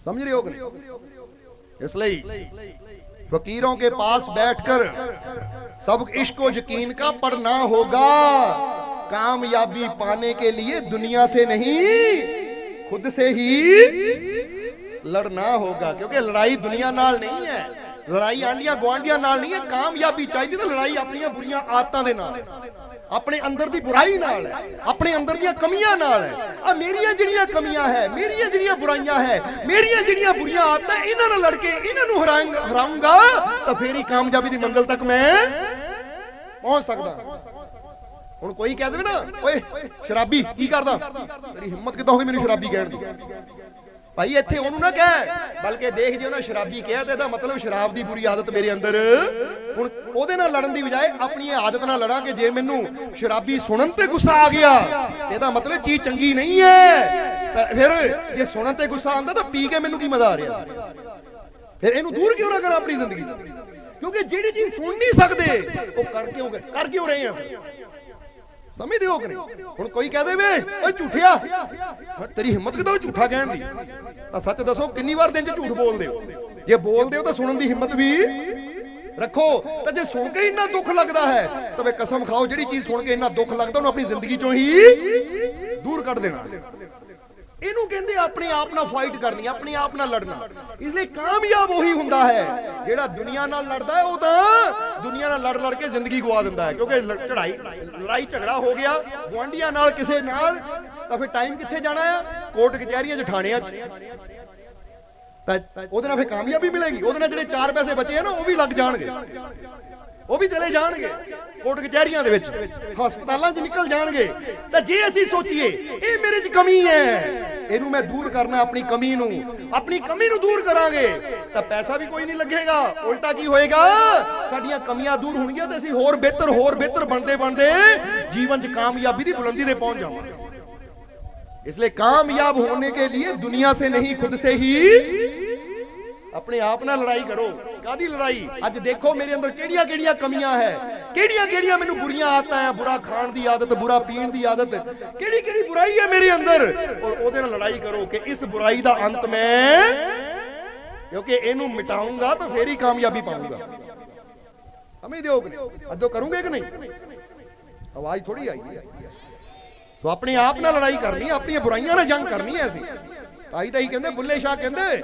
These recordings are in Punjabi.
समझ रहे हो इसलिए फकीरों के पास बैठकर सब इश्को यकीन का पढ़ना होगा। कामयाबी पाने के लिए दुनिया से नहीं, खुद से ही लड़ना होगा, क्योंकि लड़ाई दुनिया नाल नहीं है। लड़ाई आंडिया गुआंडिया नाल नहीं है, कामयाबी चाहिए तो लड़ाई अपनी बुरी आदतों के नाल। ਆਪਣੇ ਅੰਦਰ ਦੀ ਬੁਰਾਈ ਨਾਲ ਹੈ, ਆਪਣੇ ਅੰਦਰ ਦੀਆਂ ਕਮੀਆਂ ਨਾਲ ਹੈ। ਆ ਮੇਰੀਆਂ ਜਿਹੜੀਆਂ ਕਮੀਆਂ ਹੈ, ਮੇਰੀਆਂ ਜਿਹੜੀਆਂ ਬੁਰਾਈਆਂ ਹੈ, ਮੇਰੀਆਂ ਜਿਹੜੀਆਂ ਬੁਰੀਆਂ ਆਦਤਾਂ ਇਹਨਾਂ ਨਾਲ ਲੜ ਕੇ ਇਹਨਾਂ ਨੂੰ ਹਰਾਂਗਾ ਹਰਾਉਂਗਾ ਤਾਂ ਫੇਰ ਹੀ ਕਾਮਯਾਬੀ ਦੀ ਮੰਜ਼ਲ ਤੱਕ ਮੈਂ ਪਹੁੰਚ ਸਕਦਾ। ਹੁਣ ਕੋਈ ਕਹਿ ਦੇਵੇ ਨਾ, ਓਏ, ਸ਼ਰਾਬੀ, ਕੀ ਕਰਦਾ? ਤੇਰੀ ਹਿੰਮਤ ਕਿੱਦਾਂ ਹੋ ਗਈ ਮੈਨੂੰ ਸ਼ਰਾਬੀ ਕਹਿਣ ਦੀ? ਭਾਈ ਇੱਥੇ ਉਹਨੂੰ ਨਾ ਕਹਿ, ਬਲਕਿ ਦੇਖ ਜੇ ਉਹਨਾਂ ਸ਼ਰਾਬੀ ਕਿਹਾ ਤੇ ਇਹਦਾ ਮਤਲਬ ਸ਼ਰਾਬ ਦੀ ਬੁਰੀ ਆਦਤ ਮੇਰੇ ਅੰਦਰ। ਹੁਣ ਉਹਦੇ ਨਾਲ ਲੜਨ ਦੀ ਬਜਾਏ ਆਪਣੀ ਆਦਤ ਨਾਲ ਲੜਾਂਗੇ, ਜੇ ਮੈਨੂੰ ਸ਼ਰਾਬੀ ਸੁਣਨ ਤੇ ਗੁੱਸਾ ਆ ਗਿਆ ਇਹਦਾ ਮਤਲਬ ਚੀਜ਼ ਚੰਗੀ ਨਹੀਂ ਹੈ। ਤਾਂ ਫਿਰ ਜੇ ਸੁਣਨ ਤੇ ਗੁੱਸਾ ਆਉਂਦਾ ਤਾਂ ਪੀ ਕੇ ਮੈਨੂੰ ਕੀ ਮਜ਼ਾ ਆ ਰਿਹਾ? ਫਿਰ ਇਹਨੂੰ ਦੂਰ ਕਿਉਂ ਨਾ ਕਰਾਂ ਆਪਣੀ ਜ਼ਿੰਦਗੀ? ਤੋਂ ਕਿਉਂਕਿ ਜਿਹੜੀ ਚੀਜ਼ ਸੁਣ ਨਹੀਂ ਸਕਦੇ, ਉਹ ਕਰ ਕਿਉਂ ਗਏ? ਕਰ ਕਿਉਂ ਰਹੇ ਆ? ਸਮਝਦੇ ਹੋ ਕਿ ਹੁਣ ਕੋਈ ਕਹਿ ਦੇਵੇ, ਓਏ ਝੂਠਿਆ। ਤੇਰੀ ਹਿੰਮਤ ਕਿਦਾਂ ਝੂਠਾ ਕਹਿਣ ਦੀ? ਤਾਂ ਸੱਚ ਦੱਸੋ, ਕਿੰਨੀ ਵਾਰ ਦਿਨ 'ਚ ਝੂਠ ਬੋਲਦੇ ਹੋ? ਜੇ ਬੋਲਦੇ ਹੋ ਤਾਂ ਸੁਣਨ ਦੀ ਹਿੰਮਤ ਵੀ ਰੱਖੋ। ਤਾਂ ਜੇ ਸੁਣ ਕੇ ਇੰਨਾ ਦੁੱਖ ਲੱਗਦਾ ਹੈ, ਤਾਂ ਵੇ ਕਸਮ ਖਾਓ, ਜਿਹੜੀ ਚੀਜ਼ ਸੁਣ ਕੇ ਇੰਨਾ ਦੁੱਖ ਲੱਗਦਾ, ਉਹਨੂੰ ਆਪਣੀ ਜ਼ਿੰਦਗੀ ਚੋਂ ਹੀ ਦੂਰ ਕੱਢ ਦੇਣਾ। ਇਹਨੂੰ ਕਹਿੰਦੇ ਆਪਣੇ ਆਪ ਨਾਲ ਫਾਈਟ ਕਰਨੀ, ਆਪਣੇ ਆਪ ਨਾਲ ਲੜਨਾ। ਇਸ ਲਈ ਕਾਮਯਾਬ ਉਹੀ ਹੁੰਦਾ ਹੈ। ਜਿਹੜਾ ਦੁਨੀਆ ਨਾਲ ਲੜਦਾ ਹੈ, ਉਹ ਤਾਂ ਦੁਨੀਆ ਨਾਲ ਲੜ ਲੜ ਕੇ ਜ਼ਿੰਦਗੀ ਗਵਾ ਦਿੰਦਾ ਹੈ। ਕਿਉਂਕਿ ਲ- ਲੜਾਈ ਝਗੜਾ ਹੋ ਗਿਆ। ਗੁਆਂਢੀਆਂ ਨਾਲ ਕਿਸੇ ਨਾਲ, ਤਾਂ ਫਿਰ ਟਾਈਮ ਕਿੱਥੇ ਜਾਣਾ ਆ? ਕੋਰਟ ਕਚਹਿਰੀਆਂ 'ਚ ਥਾਣਿਆਂ 'ਚ ਤਾਂ ਉਹਦੇ ਨਾਲ ਫਿਰ ਕਾਮਯਾਬੀ ਮਿਲੇਗੀ। ਉਹਦੇ ਨਾਲ ਜਿਹੜੇ 4 ਪੈਸੇ ਬਚੇ ਆ ਨਾ, ਉਹ ਵੀ ਲੱਗ ਜਾਣਗੇ। ਉਹ ਵੀ ਚਲੇ ਜਾਣਗੇ ਕੋਰਟ ਕਚਹਿਰੀਆਂ ਦੇ ਵਿੱਚ ਹਸਪਤਾਲਾਂ 'ਚ ਨਿਕਲ ਜਾਣਗੇ ਤਾਂ ਜੇ ਅਸੀਂ ਸੋਚੀਏ ਇਹ ਮੇਰੇ 'ਚ ਕਮੀ ਹੈ ਇਹਨੂੰ ਮੈਂ ਦੂਰ ਕਰਨਾ ਆਪਣੀ ਕਮੀ ਨੂੰ ਆਪਣੀ ਕਮੀ ਨੂੰ ਦੂਰ ਕਰਾਂਗੇ ਤਾਂ ਪੈਸਾ ਵੀ ਕੋਈ ਨਹੀਂ ਲੱਗੇਗਾ ਉਲਟਾ ਕੀ ਹੋਏਗਾ ਸਾਡੀਆਂ ਕਮੀਆਂ ਦੂਰ ਹੋਣਗੀਆਂ ਤੇ ਅਸੀਂ ਹੋਰ ਬਿਹਤਰ ਹੋਰ ਬਿਹਤਰ ਬਣਦੇ ਬਣਦੇ ਜੀਵਨ 'ਚ ਕਾਮਯਾਬੀ ਦੀ ਬੁਲੰਦੀ ਤੇ ਪਹੁੰਚ ਜਾਵਾਂਗੇ इसलिए कामयाब होने के लिए दुनिया से नहीं खुद से ही ਆਪਣੇ ਆਪ ਨਾਲ ਲੜਾਈ ਕਰੋ। ਕਾਦੀ ਲੜਾਈ? ਅੱਜ ਦੇਖੋ ਮੇਰੇ ਅੰਦਰ ਕਿਹੜੀਆਂ ਕਿਹੜੀਆਂ ਕਮੀਆਂ ਹੈ? ਕਿਹੜੀਆਂ ਕਿਹੜੀਆਂ ਮੈਨੂੰ ਬੁਰੀਆਂ ਆਦਤਾਂ ਹੈ? ਬੁਰਾ ਖਾਣ ਦੀ ਆਦਤ, ਬੁਰਾ ਪੀਣ ਦੀ ਆਦਤ। ਕਿਹੜੀ ਕਿਹੜੀ ਬੁਰਾਈ ਹੈ ਮੇਰੇ ਅੰਦਰ? ਔਰ ਉਹਦੇ ਨਾਲ ਲੜਾਈ ਕਰੋ ਕਿ ਇਸ ਬੁਰਾਈ ਦਾ ਅੰਤ ਮੈਂ ਕਿਉਂਕਿ ਇਹਨੂੰ ਮਿਟਾਉਂਗਾ ਤਾਂ ਫੇਰ ਹੀ ਕਾਮਯਾਬੀ ਪਾਉਂਗਾ। ਸਮਝਦੇ ਹੋ ਕਿ ਨਹੀਂ? ਅੱਜੋ ਕਰੂੰਗੇ ਕਿ ਨਹੀਂ? ਆਵਾਜ਼ ਥੋੜੀ ਆਈ ਹੈ। ਸੋ ਆਪਣੇ ਆਪ ਨਾਲ ਲੜਾਈ ਕਰਨੀ, ਆਪਣੀਆਂ ਬੁਰਾਈਆਂ ਨਾਲ ਜੰਗ ਕਰਨੀ ਹੈ ਅਸੀਂ। ਆਈ ਤਾਂ ਹੀ ਕਹਿੰਦੇ, ਬੁੱਲੇ ਸ਼ਾਹ ਕਹਿੰਦੇ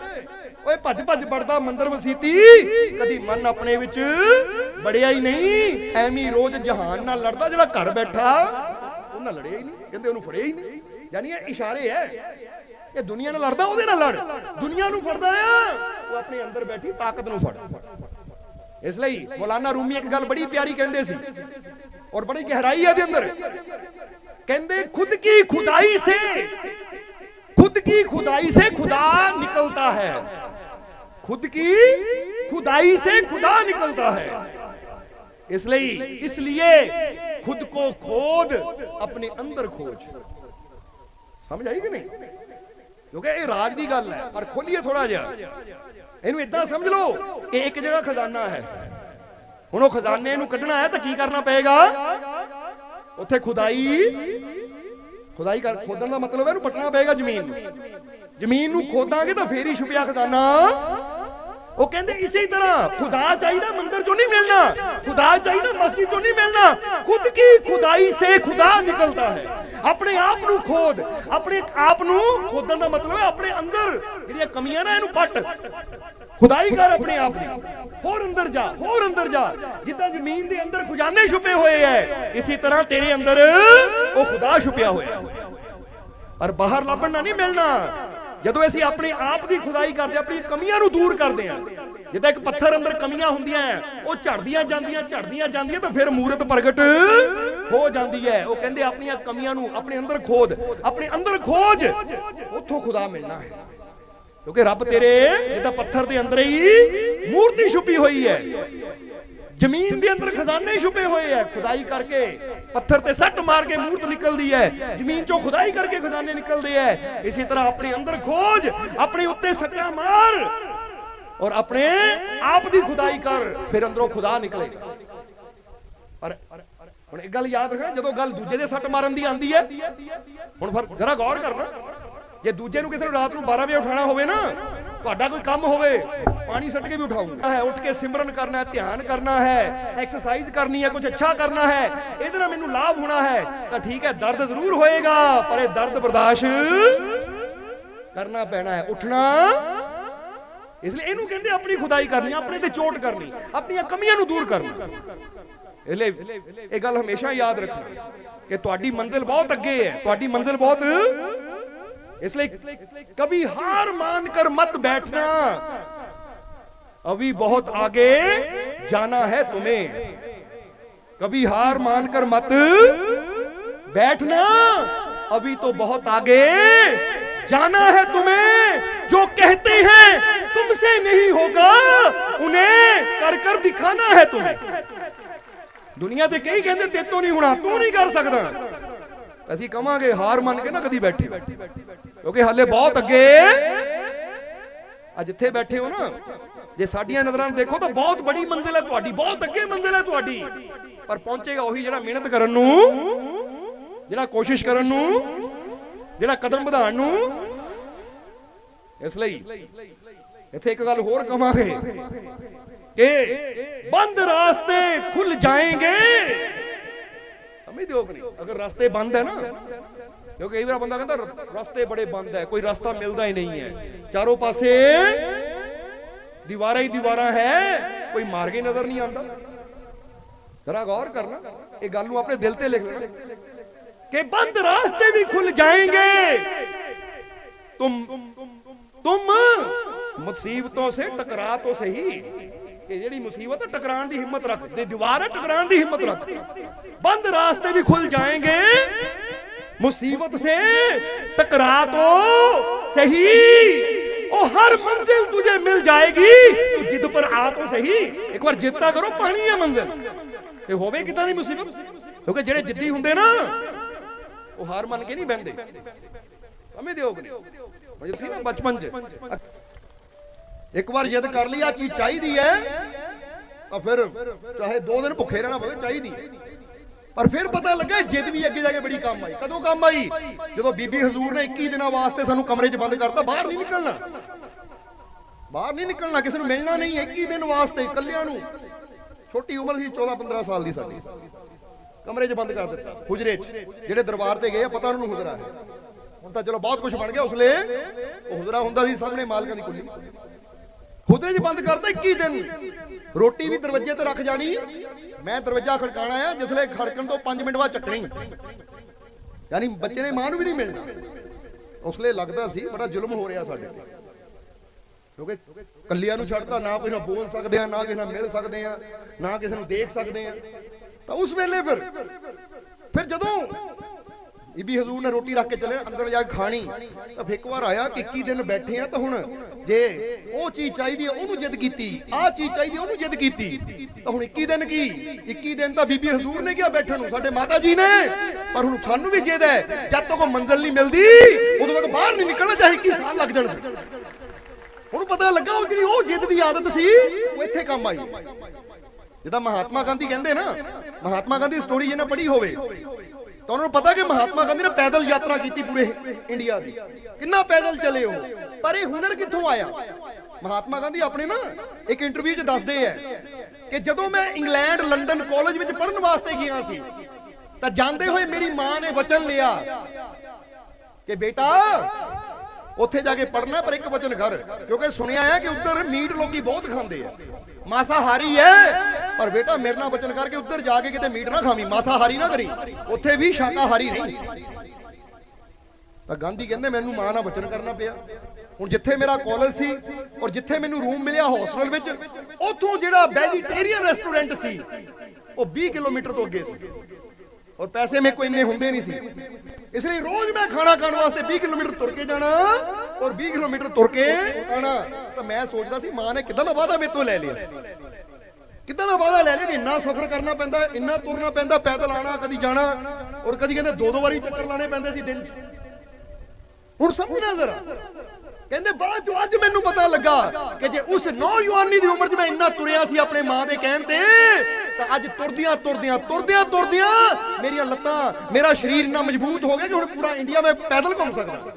ਓਏ ਭੱਜ ਭੱਜ ਵੜਦਾ ਮੰਦਰ ਵਸੀਤੀ ਕਦੀ ਮਨ ਆਪਣੇ ਵਿੱਚ ਬੜਿਆ ਹੀ ਨਹੀਂ। ਐਵੇਂ ਰੋਜ਼ ਜਹਾਨ ਨਾਲ ਲੜਦਾ ਜਿਹੜਾ ਘਰ ਬੈਠਾ। ਉਹ ਨਾਲ ਲੜਿਆ ਹੀ ਨਹੀਂ, ਕਹਿੰਦੇ ਉਹਨੂੰ ਫੜਿਆ ਹੀ ਨਹੀਂ। ਯਾਨੀ ਇਹ ਇਸ਼ਾਰੇ ਐ ਇਹ ਦੁਨੀਆ ਨਾਲ ਲੜਦਾ, ਉਹਦੇ ਨਾਲ ਲੜ। ਦੁਨੀਆ ਨੂੰ ਫੜਦਾ ਆ। ਉਹ ਆਪਣੇ ਅੰਦਰ ਬੈਠੀ ਤਾਕਤ ਨੂੰ ਫੜ। ਇਸ ਲਈ ਮੌਲਾਨਾ ਰੂਮੀ ਇੱਕ ਗੱਲ ਬੜੀ ਪਿਆਰੀ ਕਹਿੰਦੇ ਸੀ ਔਰ ਬੜੀ ਗਹਿਰਾਈ ਹੈ ਇਹਦੇ ਅੰਦਰ। ਕਹਿੰਦੇ, ਖੁਦ ਕੀ ਖੁਦਾਈ ਸੇ? ਖੁਦ ਕੀ ਖੁਦਾਈ ਸੇ ਖੁਦਾ ਨਿਕਲਤਾ ਹੈ? खुद की खुदाई से खुदा निकलता है इसलिए इसलिए खुद को खोद अपने अंदर खोज ਸਮਝ ਆਈ ਕਿ ਨਹੀਂ ਕਿਉਂਕਿ ਇਹ ਰਾਜ ਦੀ ਗੱਲ ਹੈ ਪਰ ਖੋਲੀਏ ਥੋੜਾ ਜਿਹਾ ਇਹਨੂੰ ਇਦਾਂ ਸਮਝ ਲਓ ਕਿ ਇੱਕ ਜਗ੍ਹਾ ਖਜ਼ਾਨਾ ਹੈ ਹੁਣ ਉਹ ਖਜ਼ਾਨੇ ਨੂੰ ਕੱਢਣਾ ਹੈ ਤਾਂ ਕੀ ਕਰਨਾ ਪਏਗਾ ਉੱਥੇ ਖੁਦਾਈ ਖੁਦਾਈ ਕਰ ਖੋਦਣ ਦਾ ਮਤਲਬ ਹੈ ਇਹਨੂੰ ਪਟਣਾ ਪਏਗਾ ਜ਼ਮੀਨ ਨੂੰ ਜ਼ਮੀਨ ਨੂੰ ਖੋਦਾਂਗੇ ਤਾਂ ਫੇਰ ਹੀ ਛੁਪਿਆ ਖਜ਼ਾਨਾ ਉਹ ਕਹਿੰਦੇ ਇਸੇ ਤਰ੍ਹਾਂ, ਖੁਦਾ ਚਾਹੀਦਾ ਮੰਦਰ ਚੋਂ ਨਹੀਂ ਮਿਲਣਾ, ਖੁਦਾ ਚਾਹੀਦਾ ਮਸਜਿਦ ਚੋਂ ਨਹੀਂ ਮਿਲਣਾ। ਖੁਦ ਕੀ ਖੁਦਾਈ ਸੇ ਖੁਦਾ ਨਿਕਲਦਾ ਹੈ? ਆਪਣੇ ਆਪ ਨੂੰ ਖੋਦ, ਆਪਣੇ ਆਪ ਨੂੰ ਖੋਦਣ ਦਾ ਮਤਲਬ ਹੈ ਆਪਣੇ ਅੰਦਰ ਜਿਹੜੀਆਂ ਕਮੀਆਂ ਨਾ ਇਹਨੂੰ ਪੱਟ। ਖੁਦਾਈ ਕਰ ਆਪਣੇ ਆਪ ਦੀ ਹੋਰ ਅੰਦਰ ਜਾ, ਹੋਰ ਅੰਦਰ ਜਾ। ਜਿੱਦਾਂ ਜ਼ਮੀਨ ਦੇ ਅੰਦਰ ਖਜ਼ਾਨੇ ਛੁਪੇ ਹੋਏ ਐ, ਇਸੇ ਤਰ੍ਹਾਂ ਤੇਰੇ ਅੰਦਰ ਉਹ ਖੁਦਾ ਛੁਪਿਆ ਹੋਇਆ। ਪਰ ਬਾਹਰ ਲੱਭਣਾ ਨਹੀਂ ਮਿਲਣਾ। ਜਦੋਂ ਅਸੀਂ ਆਪਣੇ ਆਪ ਦੀ ਖੁਦਾਈ ਕਰਦੇ ਆਪਣੀ ਕਮੀਆਂ ਨੂੰ ਦੂਰ ਕਰਦੇ ਆ ਜਿੱਦਾਂ ਇੱਕ ਪੱਥਰ ਅੰਦਰ ਕਮੀਆਂ ਹੁੰਦੀਆਂ ਉਹ ਝੜਦੀਆਂ ਜਾਂਦੀਆਂ ਝੜਦੀਆਂ ਜਾਂਦੀਆਂ ਤਾਂ ਫਿਰ ਮੂਰਤ ਪ੍ਰਗਟ ਹੋ ਜਾਂਦੀ ਹੈ। ਉਹ ਕਹਿੰਦੇ ਆਪਣੀਆਂ ਕਮੀਆਂ ਨੂੰ ਆਪਣੇ ਅੰਦਰ ਖੋਦ, ਆਪਣੇ ਅੰਦਰ ਖੋਜ, ਉੱਥੋਂ ਖੁਦਾ ਮਿਲਣਾ ਹੈ। ਕਿਉਂਕਿ ਰੱਬ ਤੇਰੇ, ਜਿੱਦਾਂ ਪੱਥਰ ਦੇ ਅੰਦਰ ਹੀ ਮੂਰਤੀ ਛੁਪੀ ਹੋਈ ਹੈ। ਜ਼ਮੀਨ ਦੇ ਅੰਦਰ ਖਜ਼ਾਨੇ ਛੁਪੇ ਹੋਏ ਐ, ਖੁਦਾਈ ਕਰਕੇ। ਪੱਥਰ ਤੇ ਸੱਟ ਮਾਰ ਕੇ ਮੂਰਤ ਨਿਕਲਦੀ ਹੈ ਜ਼ਮੀਨ ਚੋਂ ਖੁਦਾਈ ਕਰਕੇ ਖਜ਼ਾਨੇ ਨਿਕਲਦੇ ਐ। ਇਸੇ ਤਰ੍ਹਾਂ ਆਪਣੇ ਅੰਦਰ ਖੋਜ, ਆਪਣੇ ਉੱਤੇ ਸੱਟਾਂ ਮਾਰ ਔਰ ਆਪਣੇ ਆਪ ਦੀ ਖੁਦਾਈ ਕਰ, ਫਿਰ ਅੰਦਰੋਂ ਖੁਦਾ ਨਿਕਲੇ। ਪਰ ਹੁਣ ਇੱਕ ਗੱਲ ਯਾਦ ਰੱਖਣਾ, ਜਦੋਂ ਗੱਲ ਦੂਜੇ ਦੇ ਸੱਟ ਮਾਰਨ ਦੀ ਆਂਦੀ ਹੈ ਹੁਣ ਫਿਰ ਜਰਾ ਗੌਰ ਕਰਨਾ। ਜੇ ਦੂਜੇ ਨੂੰ ਕਿਸੇ ਨੂੰ ਰਾਤ ਨੂੰ 12 ਵਜੇ ਉਠਾਣਾ ਹੋਵੇ ਨਾ ਤੁਹਾਡਾ ਕੋਈ ਕੰਮ ਹੋਵੇ ਪਾਣੀ ਸੱਟ ਕੇ ਵੀ ਉਠਾਉਂਗਾ। ਹੈ ਉੱਠ ਕੇ ਸਿਮਰਨ ਕਰਨਾ ਹੈ ਧਿਆਨ ਕਰਨਾ ਹੈ ਐਕਸਰਸਾਈਜ਼ ਕਰਨੀ ਹੈ ਕੁਝ ਅੱਛਾ ਕਰਨਾ ਹੈ ਇਹਦੇ ਨਾਲ ਮੈਨੂੰ ਲਾਭ ਹੋਣਾ ਹੈ ਤਾਂ ਠੀਕ ਹੈ ਦਰਦ ਜ਼ਰੂਰ ਹੋਏਗਾ ਪਰ ਇਹ ਦਰਦ ਬਰਦਾਸ਼ਤ ਕਰਨਾ ਪੈਣਾ ਹੈ ਉੱਠਣਾ। ਇਸ ਲਈ ਇਹਨੂੰ ਕਹਿੰਦੇ ਆਪਣੀ ਖੁਦਾਈ ਕਰਨੀ ਆਪਣੇ ਤੇ ਚੋਟ ਕਰਨੀ ਆਪਣੀਆਂ ਕਮੀਆਂ ਨੂੰ ਦੂਰ ਕਰਨਾ। ਇਸ ਲਈ ਇਹ ਗੱਲ ਹਮੇਸ਼ਾ ਯਾਦ ਰੱਖਣਾ ਕਿ ਤੁਹਾਡੀ ਮੰਜ਼ਿਲ ਬਹੁਤ ਅੱਗੇ ਹੈ ਤੁਹਾਡੀ ਮੰਜ਼ਿਲ ਬਹੁਤ ਇਸ ਲਈ ਕभी हार मानकर मत बैठना अभी बहुत आगे जाना है तुम्हें कभी हार मानकर मत बैठना अभी तो बहुत आगे जाना है तुम्हें जो कहते हैं तुमसे नहीं होगा उन्हें कर कर दिखाना है तुम्हें ਦੁਨੀਆ ਤੇ ਕਈ ਕਹਿੰਦੇ ਤੇਤੋਂ ਨਹੀਂ ਹੋਣਾ ਤੂੰ ਨਹੀਂ ਕਰ ਸਕਦਾ ਅਸੀਂ ਕਵਾਂਗੇ ਹਾਰ ਮੰਨ ਕੇ ਨਾ ਕਦੀ ਬੈਠੇ ਕਿਉਂਕਿ ਹਾਲੇ ਬਹੁਤ ਅੱਗੇ ਆ ਜਿੱਥੇ ਬੈਠੇ ਹੋ ਨਾ ਜੇ ਸਾਡੀਆਂ ਨਜ਼ਰਾਂ ਨੂੰ ਦੇਖੋ ਤਾਂ ਬਹੁਤ ਬੜੀ ਮੰਜ਼ਿਲ ਹੈ ਤੁਹਾਡੀ ਬਹੁਤ ਅੱਗੇ ਮੰਜ਼ਿਲ ਹੈ ਤੁਹਾਡੀ। ਪਰ ਪਹੁੰਚੇਗਾ ਉਹੀ ਜਿਹੜਾ ਮਿਹਨਤ ਕਰਨ ਨੂੰ ਜਿਹੜਾ ਕੋਸ਼ਿਸ਼ ਕਰਨ ਨੂੰ ਜਿਹੜਾ ਕਦਮ ਵਧਾਉਣ ਨੂੰ। ਇਸ ਲਈ ਇੱਥੇ ਇੱਕ ਗੱਲ ਹੋਰ ਕਵਾਂਗੇ ਕਿ ਬੰਦ ਰਾਸਤੇ ਖੁੱਲ ਜਾਏਗੇ। समझते हो कि नहीं अगर रास्ते बंद है ना क्योंकि कई बार बंदा कहता रास्ते बड़े बंद है कोई रास्ता मिलता ही नहीं है चारों पासे दीवारा ही दीवारा है कोई मार्ग ही नजर नहीं आता जरा गौर करना ये गल नू अपने दिल ते लिख लेना कि बंद रास्ते भी खुल जाएंगे तुम तुम मुसीबतों से टकरा तो सही ਕਿ ਜਿਹੜੀ ਮੁਸੀਬਤ ਹੈ ਟਕਰਾਣ ਦੀ ਹਿੰਮਤ ਰੱਖ ਤੇ ਦੀਵਾਰ ਹੈ ਟਕਰਾਣ ਦੀ ਹਿੰਮਤ ਰੱਖ ਬੰਦ ਰਾਸਤੇ ਵੀ ਖੁੱਲ ਜਾਏंगे ਮੁਸੀਬਤ ਸੇ ਟਕਰਾ ਤੋ ਸਹੀ। ਉਹ ਹਰ ਮੰਜ਼ਿਲ ਤੁਝੇ ਮਿਲ ਜਾਏਗੀ। ਤੂੰ ਜਿੱਦ ਪਰ ਆ ਤੋ ਸਹੀ। ਇੱਕ ਵਾਰ ਜਿੱਤਾ ਕਰੋ, ਪਾਣੀ ਹੈ ਮੰਜ਼ਿਲ। ਇਹ ਹੋਵੇ ਕਿਦਾਂ ਦੀ ਮੁਸੀਬਤ? ਕਿਉਂਕਿ ਜਿਹੜੇ ਜਿੱਦੀ ਹੁੰਦੇ ਨਾ, ਉਹ ਹਰ ਮੰਨ ਕੇ ਨਹੀਂ ਬੈਂਦੇ ਸਮਝਦੇ ਹੋ ਕਿ ਨਹੀਂ? ਅਸੀਂ ਨਾ, ਬਚਪਨ 'ਚ। ਇੱਕ ਵਾਰ ਜਿੱਦ ਕਰ ਲਈ ਆ ਚੀਜ਼ ਚਾਹੀਦੀ ਹੈ, ਤਾਂ ਫਿਰ ਚਾਹੇ 2 ਦਿਨ ਭੁੱਖੇ ਰਹਿਣਾ ਪਵੇ, ਚਾਹੀਦੀ ਹੈ। ਪਰ ਫਿਰ ਪਤਾ ਲੱਗਾ, ਜਿੱਦ ਵੀ ਅੱਗੇ ਜਾ ਕੇ ਬੜੀ ਕੰਮ ਆਈ। ਕਦੋਂ ਕੰਮ ਆਈ? ਜਦੋਂ ਬੀਬੀ ਹਜ਼ੂਰ ਨੇ 21 ਦਿਨਾਂ ਵਾਸਤੇ ਸਾਨੂੰ ਕਮਰੇ 'ਚ ਬੰਦ ਕਰਤਾ, ਬਾਹਰ ਨਹੀਂ ਨਿਕਲਣਾ। ਬਾਹਰ ਨਹੀਂ ਨਿਕਲਣਾ, ਕਿਸੇ ਨੂੰ ਮਿਲਣਾ ਨਹੀਂ 21 ਦਿਨ ਵਾਸਤੇ ਇਕੱਲਿਆਂ ਨੂੰ। ਛੋਟੀ ਉਮਰ ਸੀ 14 15 ਸਾਲ ਦੀ ਸਾਡੀ। ਕਮਰੇ 'ਚ ਬੰਦ ਕਰ ਦਿੱਤਾ ਹੁਜਰੇ 'ਚ। ਜਿਹੜੇ ਦਰਬਾਰ ਤੇ ਗਏ ਆ, ਪਤਾ ਉਹਨਾਂ ਨੂੰ ਹੁਜਰਾ ਹੈ। ਹੁਣ ਤਾਂ ਚਲੋ ਬਹੁਤ ਕੁਝ ਬਣ ਗਿਆ ਉਸਲੇ ਉਹ ਹੁਜਰਾ ਹੁੰਦਾ ਸੀ ਸਾਹਮਣੇ ਮਾਲਕਾਂ ਦੀ ਕੁੱਲੀ। ਖੁਦਰੇ 'ਚ ਬੰਦ ਕਰਤਾ 21 ਦਿਨ। ਰੋਟੀ ਵੀ ਦਰਵਾਜ਼ੇ ਤੇ ਰੱਖ ਜਾਣੀ। ਮੈਂ ਦਰਵਾਜ਼ਾ ਖੜਕਾਣਾ ਆ, ਜਿਸਲੇ ਖੜਕਣ ਤੋਂ 5 ਮਿੰਟ ਬਾਅਦ ਚੱਕਣੀ ਯਾਨੀ ਬੱਚੇ ਨੇ ਮਾਂ ਨੂੰ ਵੀ ਨਹੀਂ ਮਿਲਣਾ। ਉਸਲੇ ਲੱਗਦਾ ਸੀ, ਬੜਾ ਜ਼ੁਲਮ ਹੋ ਰਿਹਾ ਸਾਡੇ ਤੇ। ਕਿਉਂਕਿ ਕੱਲਿਆਂ ਨੂੰ ਛੱਡਦਾ ਨਾ ਕੋਈ ਨਾਲ ਬੋਲ ਸਕਦੇ ਆ, ਨਾ ਕਿਸੇ ਨਾਲ ਮਿਲ ਸਕਦੇ ਆ, ਨਾ ਕਿਸੇ ਨੂੰ ਦੇਖ ਸਕਦੇ ਆ। ਤਾਂ ਉਸ ਵੇਲੇ ਫਿਰ ਫਿਰ ਜਦੋਂ ਬੀਬੀ ਹਜ਼ੂਰ ਨੇ ਰੋਟੀ ਰੱਖ ਕੇ ਚੱਲੇ, ਅੰਦਰ ਜਾ ਕੇ ਖਾਣੀ। ਤਾਂ ਇੱਕ ਵਾਰ ਆਇਆ ਕਿ 21 ਦਿਨ ਬੈਠੇ ਆ ਤਾਂ ਹੁਣ ਜੇ ਉਹ ਚੀਜ਼ ਚਾਹੀਦੀ ਹੈ ਉਹਨੂੰ ਜਿੱਦ ਕੀਤੀ, ਆਹ ਚੀਜ਼ ਚਾਹੀਦੀ ਉਹਨੂੰ ਜਿੱਦ ਕੀਤੀ। ਤਾਂ ਹੁਣ 21 ਦਿਨ ਕੀ? 21 ਦਿਨ ਤਾਂ ਬੀਬੀ ਹਜ਼ੂਰ ਨੇ ਕਿਹਾ ਬੈਠਣ ਨੂੰ, ਸਾਡੇ ਮਾਤਾ ਜੀ ਨੇ। ਪਰ ਹੁਣ ਸਾਨੂੰ ਵੀ ਜਿੱਦ ਹੈ, ਜਦ ਤੱਕ ਉਹ ਮੰਜ਼ਲ ਨਹੀਂ ਮਿਲਦੀ, ਉਦੋਂ ਤੱਕ ਬਾਹਰ ਨਹੀਂ ਨਿਕਲਣਾ ਚਾਹੇ 21 ਸਾਲ ਲੱਗ ਜਾਣ। ਹੁਣ ਪਤਾ ਲੱਗਾ ਉਹ ਜਿਹੜੀ ਉਹ ਜਿੱਦ ਦੀ ਆਦਤ ਸੀ, ਉਹ ਇੱਥੇ ਕੰਮ ਆਈ। ਜਿੱਦਾਂ ਮਹਾਤਮਾ ਗਾਂਧੀ ਕਹਿੰਦੇ ਨਾ, ਮਹਾਤਮਾ ਗਾਂਧੀ ਸਟੋਰੀ ਜਿਹਨੇ ਪੜ੍ਹੀ ਹੋਵੇ ਤਾਂ ਉਹਨਾਂ ਨੂੰ ਪਤਾ ਕਿ ਮਹਾਤਮਾ ਗਾਂਧੀ ਨੇ ਪੈਦਲ ਯਾਤਰਾ ਕੀਤੀ ਪੂਰੇ ਇੰਡੀਆ ਦੀ। ਕਿੰਨਾ ਪੈਦਲ ਚਲੇ ਉਹ? ਪਰ ਇਹ ਹੁਨਰ ਕਿੱਥੋਂ ਆਇਆ? ਮਹਾਤਮਾ ਗਾਂਧੀ ਆਪਣੇ ਨਾ ਇੱਕ ਇੰਟਰਵਿਊ 'ਚ ਦੱਸਦੇ ਐ ਕਿ ਜਦੋਂ ਮੈਂ ਇੰਗਲੈਂਡ, ਲੰਡਨ ਕਾਲਜ ਵਿੱਚ ਪੜ੍ਹਨ ਵਾਸਤੇ ਗਿਆ ਸੀ, ਤਾਂ ਜਾਂਦੇ ਹੋਏ ਮੇਰੀ ਮਾਂ ਨੇ ਵਚਨ ਲਿਆ ਕਿ ਬੇਟਾ, ਉੱਥੇ ਜਾ ਕੇ ਪੜਨਾ ਪਰ ਇੱਕ ਵਚਨ ਕਰ ਕਿਉਂਕਿ ਸੁਣਿਆ ਹੈ ਕਿ ਉੱਧਰ ਮੀਟ ਲੋਕੀ ਬਹੁਤ ਖਾਂਦੇ ਆ। ਮਾਸਾਹਾਰੀ ਹੈ ਪਰ ਬੇਟਾ ਮੇਰੇ ਨਾਲ ਵਚਨ ਕਰਕੇ ਉੱਧਰ ਜਾ ਕੇ ਕਿਤੇ ਮੀਟ ਨਾ ਖਾਵੀਂ, ਮਾਸਾਹਾਰੀ ਨਾ ਕਰੀ। ਉੱਥੇ ਵੀ ਸ਼ਾਕਾਹਾਰੀ ਨਹੀਂ ਤਾਂ ਗਾਂਧੀ ਕਹਿੰਦੇ, ਮੈਨੂੰ ਮਾਂ ਨਾਲ ਵਚਨ ਕਰਨਾ ਪਿਆ। ਹੁਣ ਜਿੱਥੇ ਮੇਰਾ ਕਾਲਜ ਸੀ ਔਰ ਜਿੱਥੇ ਮੈਨੂੰ ਰੂਮ ਮਿਲਿਆ ਹੌਸਟਲ ਵਿੱਚ, ਉੱਥੋਂ ਜਿਹੜਾ ਵੈਜੀਟੇਰੀਅਨ ਰੈਸਟੋਰੈਂਟ ਸੀ, ਉਹ 20 ਕਿਲੋਮੀਟਰ ਤੋਂ ਅੱਗੇ ਸੀ। ਔਰ ਪੈਸੇ ਮੇਰੇ ਕੋਲ ਇੰਨੇ ਹੁੰਦੇ ਨਹੀਂ ਸੀ ਇਸ ਲਈ ਰੋਜ਼ ਮੈਂ ਖਾਣਾ ਖਾਣ ਵਾਸਤੇ 20 ਕਿਲੋਮੀਟਰ ਤੁਰ ਕੇ ਜਾਣਾ ਔਰ 20 ਕਿਲੋਮੀਟਰ ਤੁਰ ਕੇ ਆਣਾ ਤਾਂ ਮੈਂ ਸੋਚਦਾ ਸੀ ਮਾਂ ਨੇ ਕਿਦਾਂ ਦਾ ਵਾਅਦਾ ਮੇਰੇ ਤੋਂ ਲੈ ਲਿਆ ਕਿਦਾਂ ਦਾ ਵਾਅਦਾ ਲੈ ਲਿਆ ਇੰਨਾ ਸਫ਼ਰ ਕਰਨਾ ਪੈਂਦਾ ਇੰਨਾ ਤੁਰਨਾ ਪੈਂਦਾ ਪੈਦਲ ਆਣਾ ਕਦੀ ਜਾਣਾ ਔਰ ਕਦੀ ਕਹਿੰਦੇ ਦੋ ਦੋ ਵਾਰੀ ਚੱਕਰ ਲਾਣੇ ਪੈਂਦੇ ਸੀ ਦਿਨ 'ਚ ਹੁਣ ਸਮਝਣਾ ਜ਼ਰਾ ਕਹਿੰਦੇ, ਬਾਅਦ ਜੋ ਅੱਜ ਮੈਨੂੰ ਪਤਾ ਲੱਗਾ ਕਿ ਜੇ ਉਸ ਨੌਜਵਾਨੀ ਦੀ ਉਮਰ 'ਚ ਮੈਂ ਇੰਨਾ ਤੁਰਿਆ ਸੀ ਆਪਣੇ ਮਾਂ ਦੇ ਕਹਿਣ ਤੇ, ਤਾਂ ਅੱਜ ਤੁਰਦਿਆਂ ਤੁਰਦਿਆਂ ਤੁਰਦਿਆਂ ਤੁਰਦਿਆਂ ਮੇਰੀਆਂ ਲੱਤਾਂ, ਮੇਰਾ ਸਰੀਰ ਇੰਨਾ ਮਜ਼ਬੂਤ ਹੋ ਗਿਆ ਕਿ ਹੁਣ ਪੂਰਾ ਇੰਡੀਆ ਮੈਂ ਪੈਦਲ ਘੁੰਮ ਸਕਦਾ।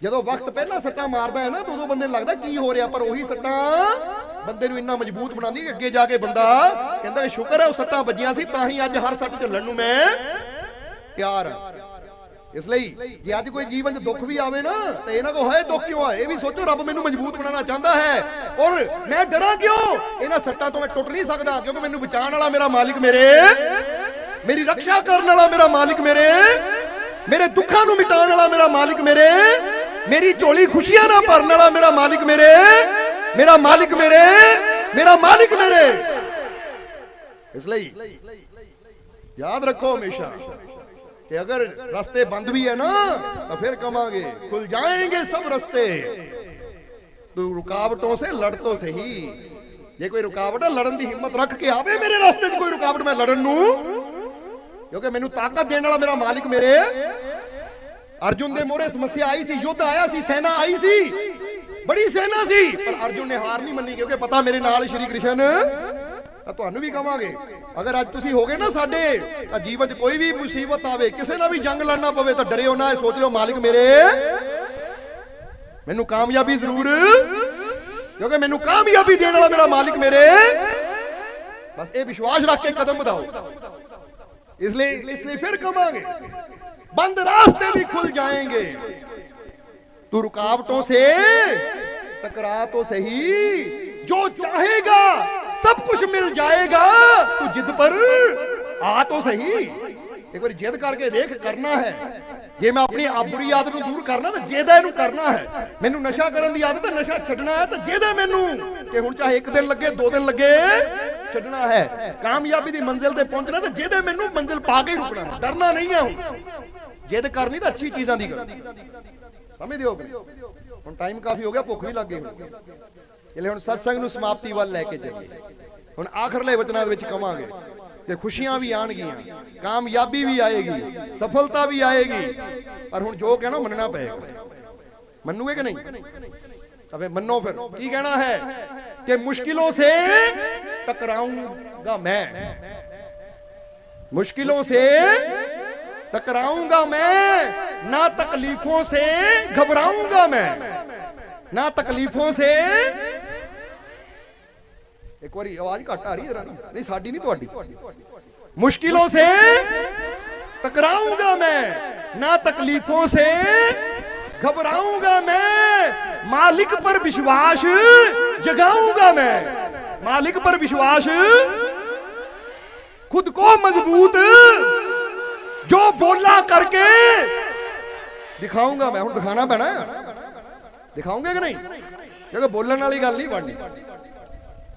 ਜਦੋਂ ਵਕਤ ਪਹਿਲਾਂ ਸੱਟਾਂ ਮਾਰਦਾ ਹੈ ਨਾ, ਤਾਂ ਉਦੋਂ ਬੰਦੇ ਨੂੰ ਲੱਗਦਾ ਕੀ ਹੋ ਰਿਹਾ, ਪਰ ਉਹੀ ਸੱਟਾਂ ਬੰਦੇ ਨੂੰ ਇੰਨਾ ਮਜ਼ਬੂਤ ਬਣਾਉਂਦੀ ਕਿ ਅੱਗੇ ਜਾ ਕੇ ਬੰਦਾ ਕਹਿੰਦਾ, ਸ਼ੁਕਰ ਹੈ ਉਹ ਸੱਟਾਂ ਵੱਜੀਆਂ ਸੀ, ਤਾਂ ਹੀ ਅੱਜ ਹਰ ਸੱਟ ਝੱਲਣ ਨੂੰ ਮੈਂ ਤਿਆਰ ਹਾਂ। ਇਸ ਲਈ ਜੇ ਅੱਜ ਕੋਈ ਜੀਵਨ 'ਚ ਦੁੱਖ ਵੀ ਆਵੇ ਨਾ, ਤੇ ਇਹਨਾਂ ਕੋ ਹੋਏ ਦੁੱਖ ਕਿਉਂ ਆਏ ਇਹ ਵੀ ਸੋਚੋ, ਰੱਬ ਮੈਨੂੰ ਮਜ਼ਬੂਤ ਬਣਾਉਣਾ ਚਾਹੁੰਦਾ ਹੈ। ਔਰ ਮੈਂ ਡਰਾਂ ਕਿਉਂ? ਇਹਨਾਂ ਸੱਟਾਂ ਤੋਂ ਮੈਂ ਟੁੱਟ ਨਹੀਂ ਸਕਦਾ, ਕਿਉਂਕਿ ਮੈਨੂੰ ਬਚਾਉਣ ਵਾਲਾ ਮੇਰਾ ਮਾਲਿਕ ਮੇਰੇ, ਮੇਰੀ ਰੱਖਿਆ ਕਰਨ ਵਾਲਾ ਮੇਰਾ ਮਾਲਿਕ ਮੇਰੇ ਮੇਰੇ ਦੁੱਖਾਂ ਨੂੰ ਮਿਟਾਉਣ ਵਾਲਾ ਮੇਰਾ ਮਾਲਿਕ ਮੇਰੇ, ਮੇਰੀ ਝੋਲੀ ਖੁਸ਼ੀਆਂ ਨਾਲ ਭਰਨ ਵਾਲਾ ਮੇਰਾ ਮਾਲਿਕ ਮੇਰੇ, ਮੇਰਾ ਮਾਲਿਕ ਮੇਰੇ, ਮੇਰਾ ਮਾਲਿਕ ਮੇਰੇ। ਇਸ ਲਈ ਯਾਦ ਰੱਖੋ ਹਮੇਸ਼ਾ। ਤੇ ਅਗਰ ਰਸਤੇ ਬੰਦ ਵੀ ਹੈ ਨਾ, ਤਾਂ ਫਿਰ ਕਵਾਂਗੇ, ਖੁੱਲ ਜਾਣਗੇ ਸਭ ਰਸਤੇ। ਤੂੰ ਰੁਕਾਵਟੋਂ ਸੇ ਲੜ ਤੋ ਸਹੀ। ਜੇ ਕੋਈ ਰੁਕਾਵਟ ਲੜਨ ਦੀ ਹਿੰਮਤ ਰੱਖ ਕੇ ਆਵੇ ਮੇਰੇ ਰਸਤੇ 'ਚ ਕੋਈ ਰੁਕਾਵਟ ਮੈਂ ਲੜਨ ਨੂੰ। ਕਿਉਂਕਿ ਮੈਨੂੰ ਤਾਕਤ ਦੇਣ ਵਾਲਾ ਮੇਰਾ ਮਾਲਿਕ ਮੇਰੇ। ਅਰਜੁਨ ਦੇ ਮੋਰੇ ਸਮੱਸਿਆ ਆਈ ਸੀ, ਯੁੱਧ ਆਇਆ ਸੀ, ਸੈਨਾ ਆਈ ਸੀ। ਬੜੀ ਸੈਨਾ ਸੀ, ਪਰ ਅਰਜੁਨ ਨੇ ਹਾਰ ਨਹੀਂ ਮੰਨੀ ਕਿਉਂਕਿ ਪਤਾ ਮੇਰੇ ਨਾਲ ਸ਼੍ਰੀ ਕ੍ਰਿਸ਼ਨ ਤਾਂ ਤੁਹਾਨੂੰ ਵੀ ਕਵਾਂਗੇ ਅਗਰ ਅੱਜ ਤੁਸੀਂ ਹੋਗੇ ਨਾ ਸਾਡੇ ਤਾਂ ਜੀਵਨ 'ਚ ਕੋਈ ਵੀ ਮੁਸੀਬਤ ਆਵੇ ਕਿਸੇ ਨਾਲ ਵੀ ਜੰਗ ਲੜਨਾ ਪਵੇ ਤਾਂ ਡਰਿਓ ਨਾ ਇਹ ਸੋਚ ਲਿਓ ਮਾਲਿਕ ਮੇਰੇ ਮੈਨੂੰ ਕਾਮਯਾਬੀ ਜ਼ਰੂਰ ਕਿਉਂਕਿ ਮੈਨੂੰ ਕਾਮਯਾਬੀ ਦੇਣ ਵਾਲਾ ਮੇਰਾ ਮਾਲਿਕ ਮੇਰੇ ਬਸ ਇਹ ਵਿਸ਼ਵਾਸ ਰੱਖ ਕੇ ਕਦਮ ਵਧਾਓ ਇਸ ਲਈ ਇਸ ਲਈ ਫਿਰ ਕਵਾਂਗੇ बंद रास्ते भी खुल जाएंगे तू रुकावटों से टकरा तो सही जो चाहेगा सब कुछ मिल जाएगा तू जिद पर आ तो सही एक बार जिद करके देख करना है ਜੇ ਮੈਂ ਆਪਣੀ ਆਬਰੀ ਆਦਤ ਨੂੰ ਦੂਰ ਕਰਨਾ ਤਾਂ ਜਿਹਦਾ ਇਹਨੂੰ ਕਰਨਾ ਹੈ ਮੈਨੂੰ ਨਸ਼ਾ ਕਰਨ ਦੀ ਆਦਤ ਹੈ ਨਸ਼ਾ ਛੱਡਣਾ ਹੈ ਤਾਂ ਜਿਹਦਾ ਮੈਨੂੰ ਕਿ ਹੁਣ ਚਾਹੇ ਇੱਕ ਦਿਨ ਲੱਗੇ ਦੋ ਦਿਨ ਲੱਗੇ ਛੱਡਣਾ ਹੈ ਕਾਮਯਾਬੀ ਦੀ ਮੰਜ਼ਿਲ ਤੇ ਪਹੁੰਚਣਾ ਤਾਂ ਜਿਹਦੇ ਮੈਨੂੰ ਮੰਜ਼ਿਲ ਪਾ ਕੇ ਹੀ ਰੁਕਣਾ ਡਰਨਾ ਨਹੀਂ ਹੈ ਹੁਣ ਜਿੱਦ ਕਰਨੀ ਤਾਂ ਅੱਛੀ ਚੀਜ਼ਾਂ ਦੀ ਕਰ ਸਮਝਦੇ ਹੋ ਹੁਣ ਟਾਈਮ ਕਾਫੀ ਹੋ ਗਿਆ ਭੁੱਖ ਵੀ ਲੱਗ ਗਈ ਹੁਣ ਇਹਲੇ ਹੁਣ ਸਤਸੰਗ ਨੂੰ ਸਮਾਪਤੀ ਵੱਲ ਲੈ ਕੇ ਜਾਈਏ ਹੁਣ ਆਖਰਲੇ ਵਚਨਾਂ ਦੇ ਵਿੱਚ ਕਵਾਂਗੇ ਕਿ ਖੁਸ਼ੀਆਂ ਵੀ ਆਣਗੀਆਂ ਕਾਮਯਾਬੀ ਵੀ ਆਏਗੀ ਸਫਲਤਾ ਵੀ ਆਏਗੀ ਪਰ ਹੁਣ ਜੋ ਕਹਿਣਾ ਮੰਨਣਾ ਪਏਗਾ ਮੰਨੂਗੇ ਕਿ ਨਹੀਂ ਤਾਂ ਫਿਰ ਮੰਨੋ ਫਿਰ ਕੀ ਕਹਿਣਾ ਹੈ ਕਿ ਮੁਸ਼ਕਿਲੋਂ ਸੇ ਟਕਰਾਉਂਗਾ ਮੈਂ मुश्किलों से टकराऊंगा मैं ना तकलीफों से घबराऊंगा मैं ना तकलीफों से एक बार आवाज़ घट आ रही है नहीं, साड़ी नहीं थोड़ी मुश्किलों से टकराऊँगा मैं, ना तकलीफों से घबराऊँगा मैं। मालिक पर विश्वास जगाऊँगा मैं। मालिक पर विश्वास खुद को मज़बूत जो बोला करके दिखाऊँगा मैं। हूँ दिखाना पैना दिखाऊँगे कि नहीं? क्योंकि बोलने वाली गल नहीं बननी।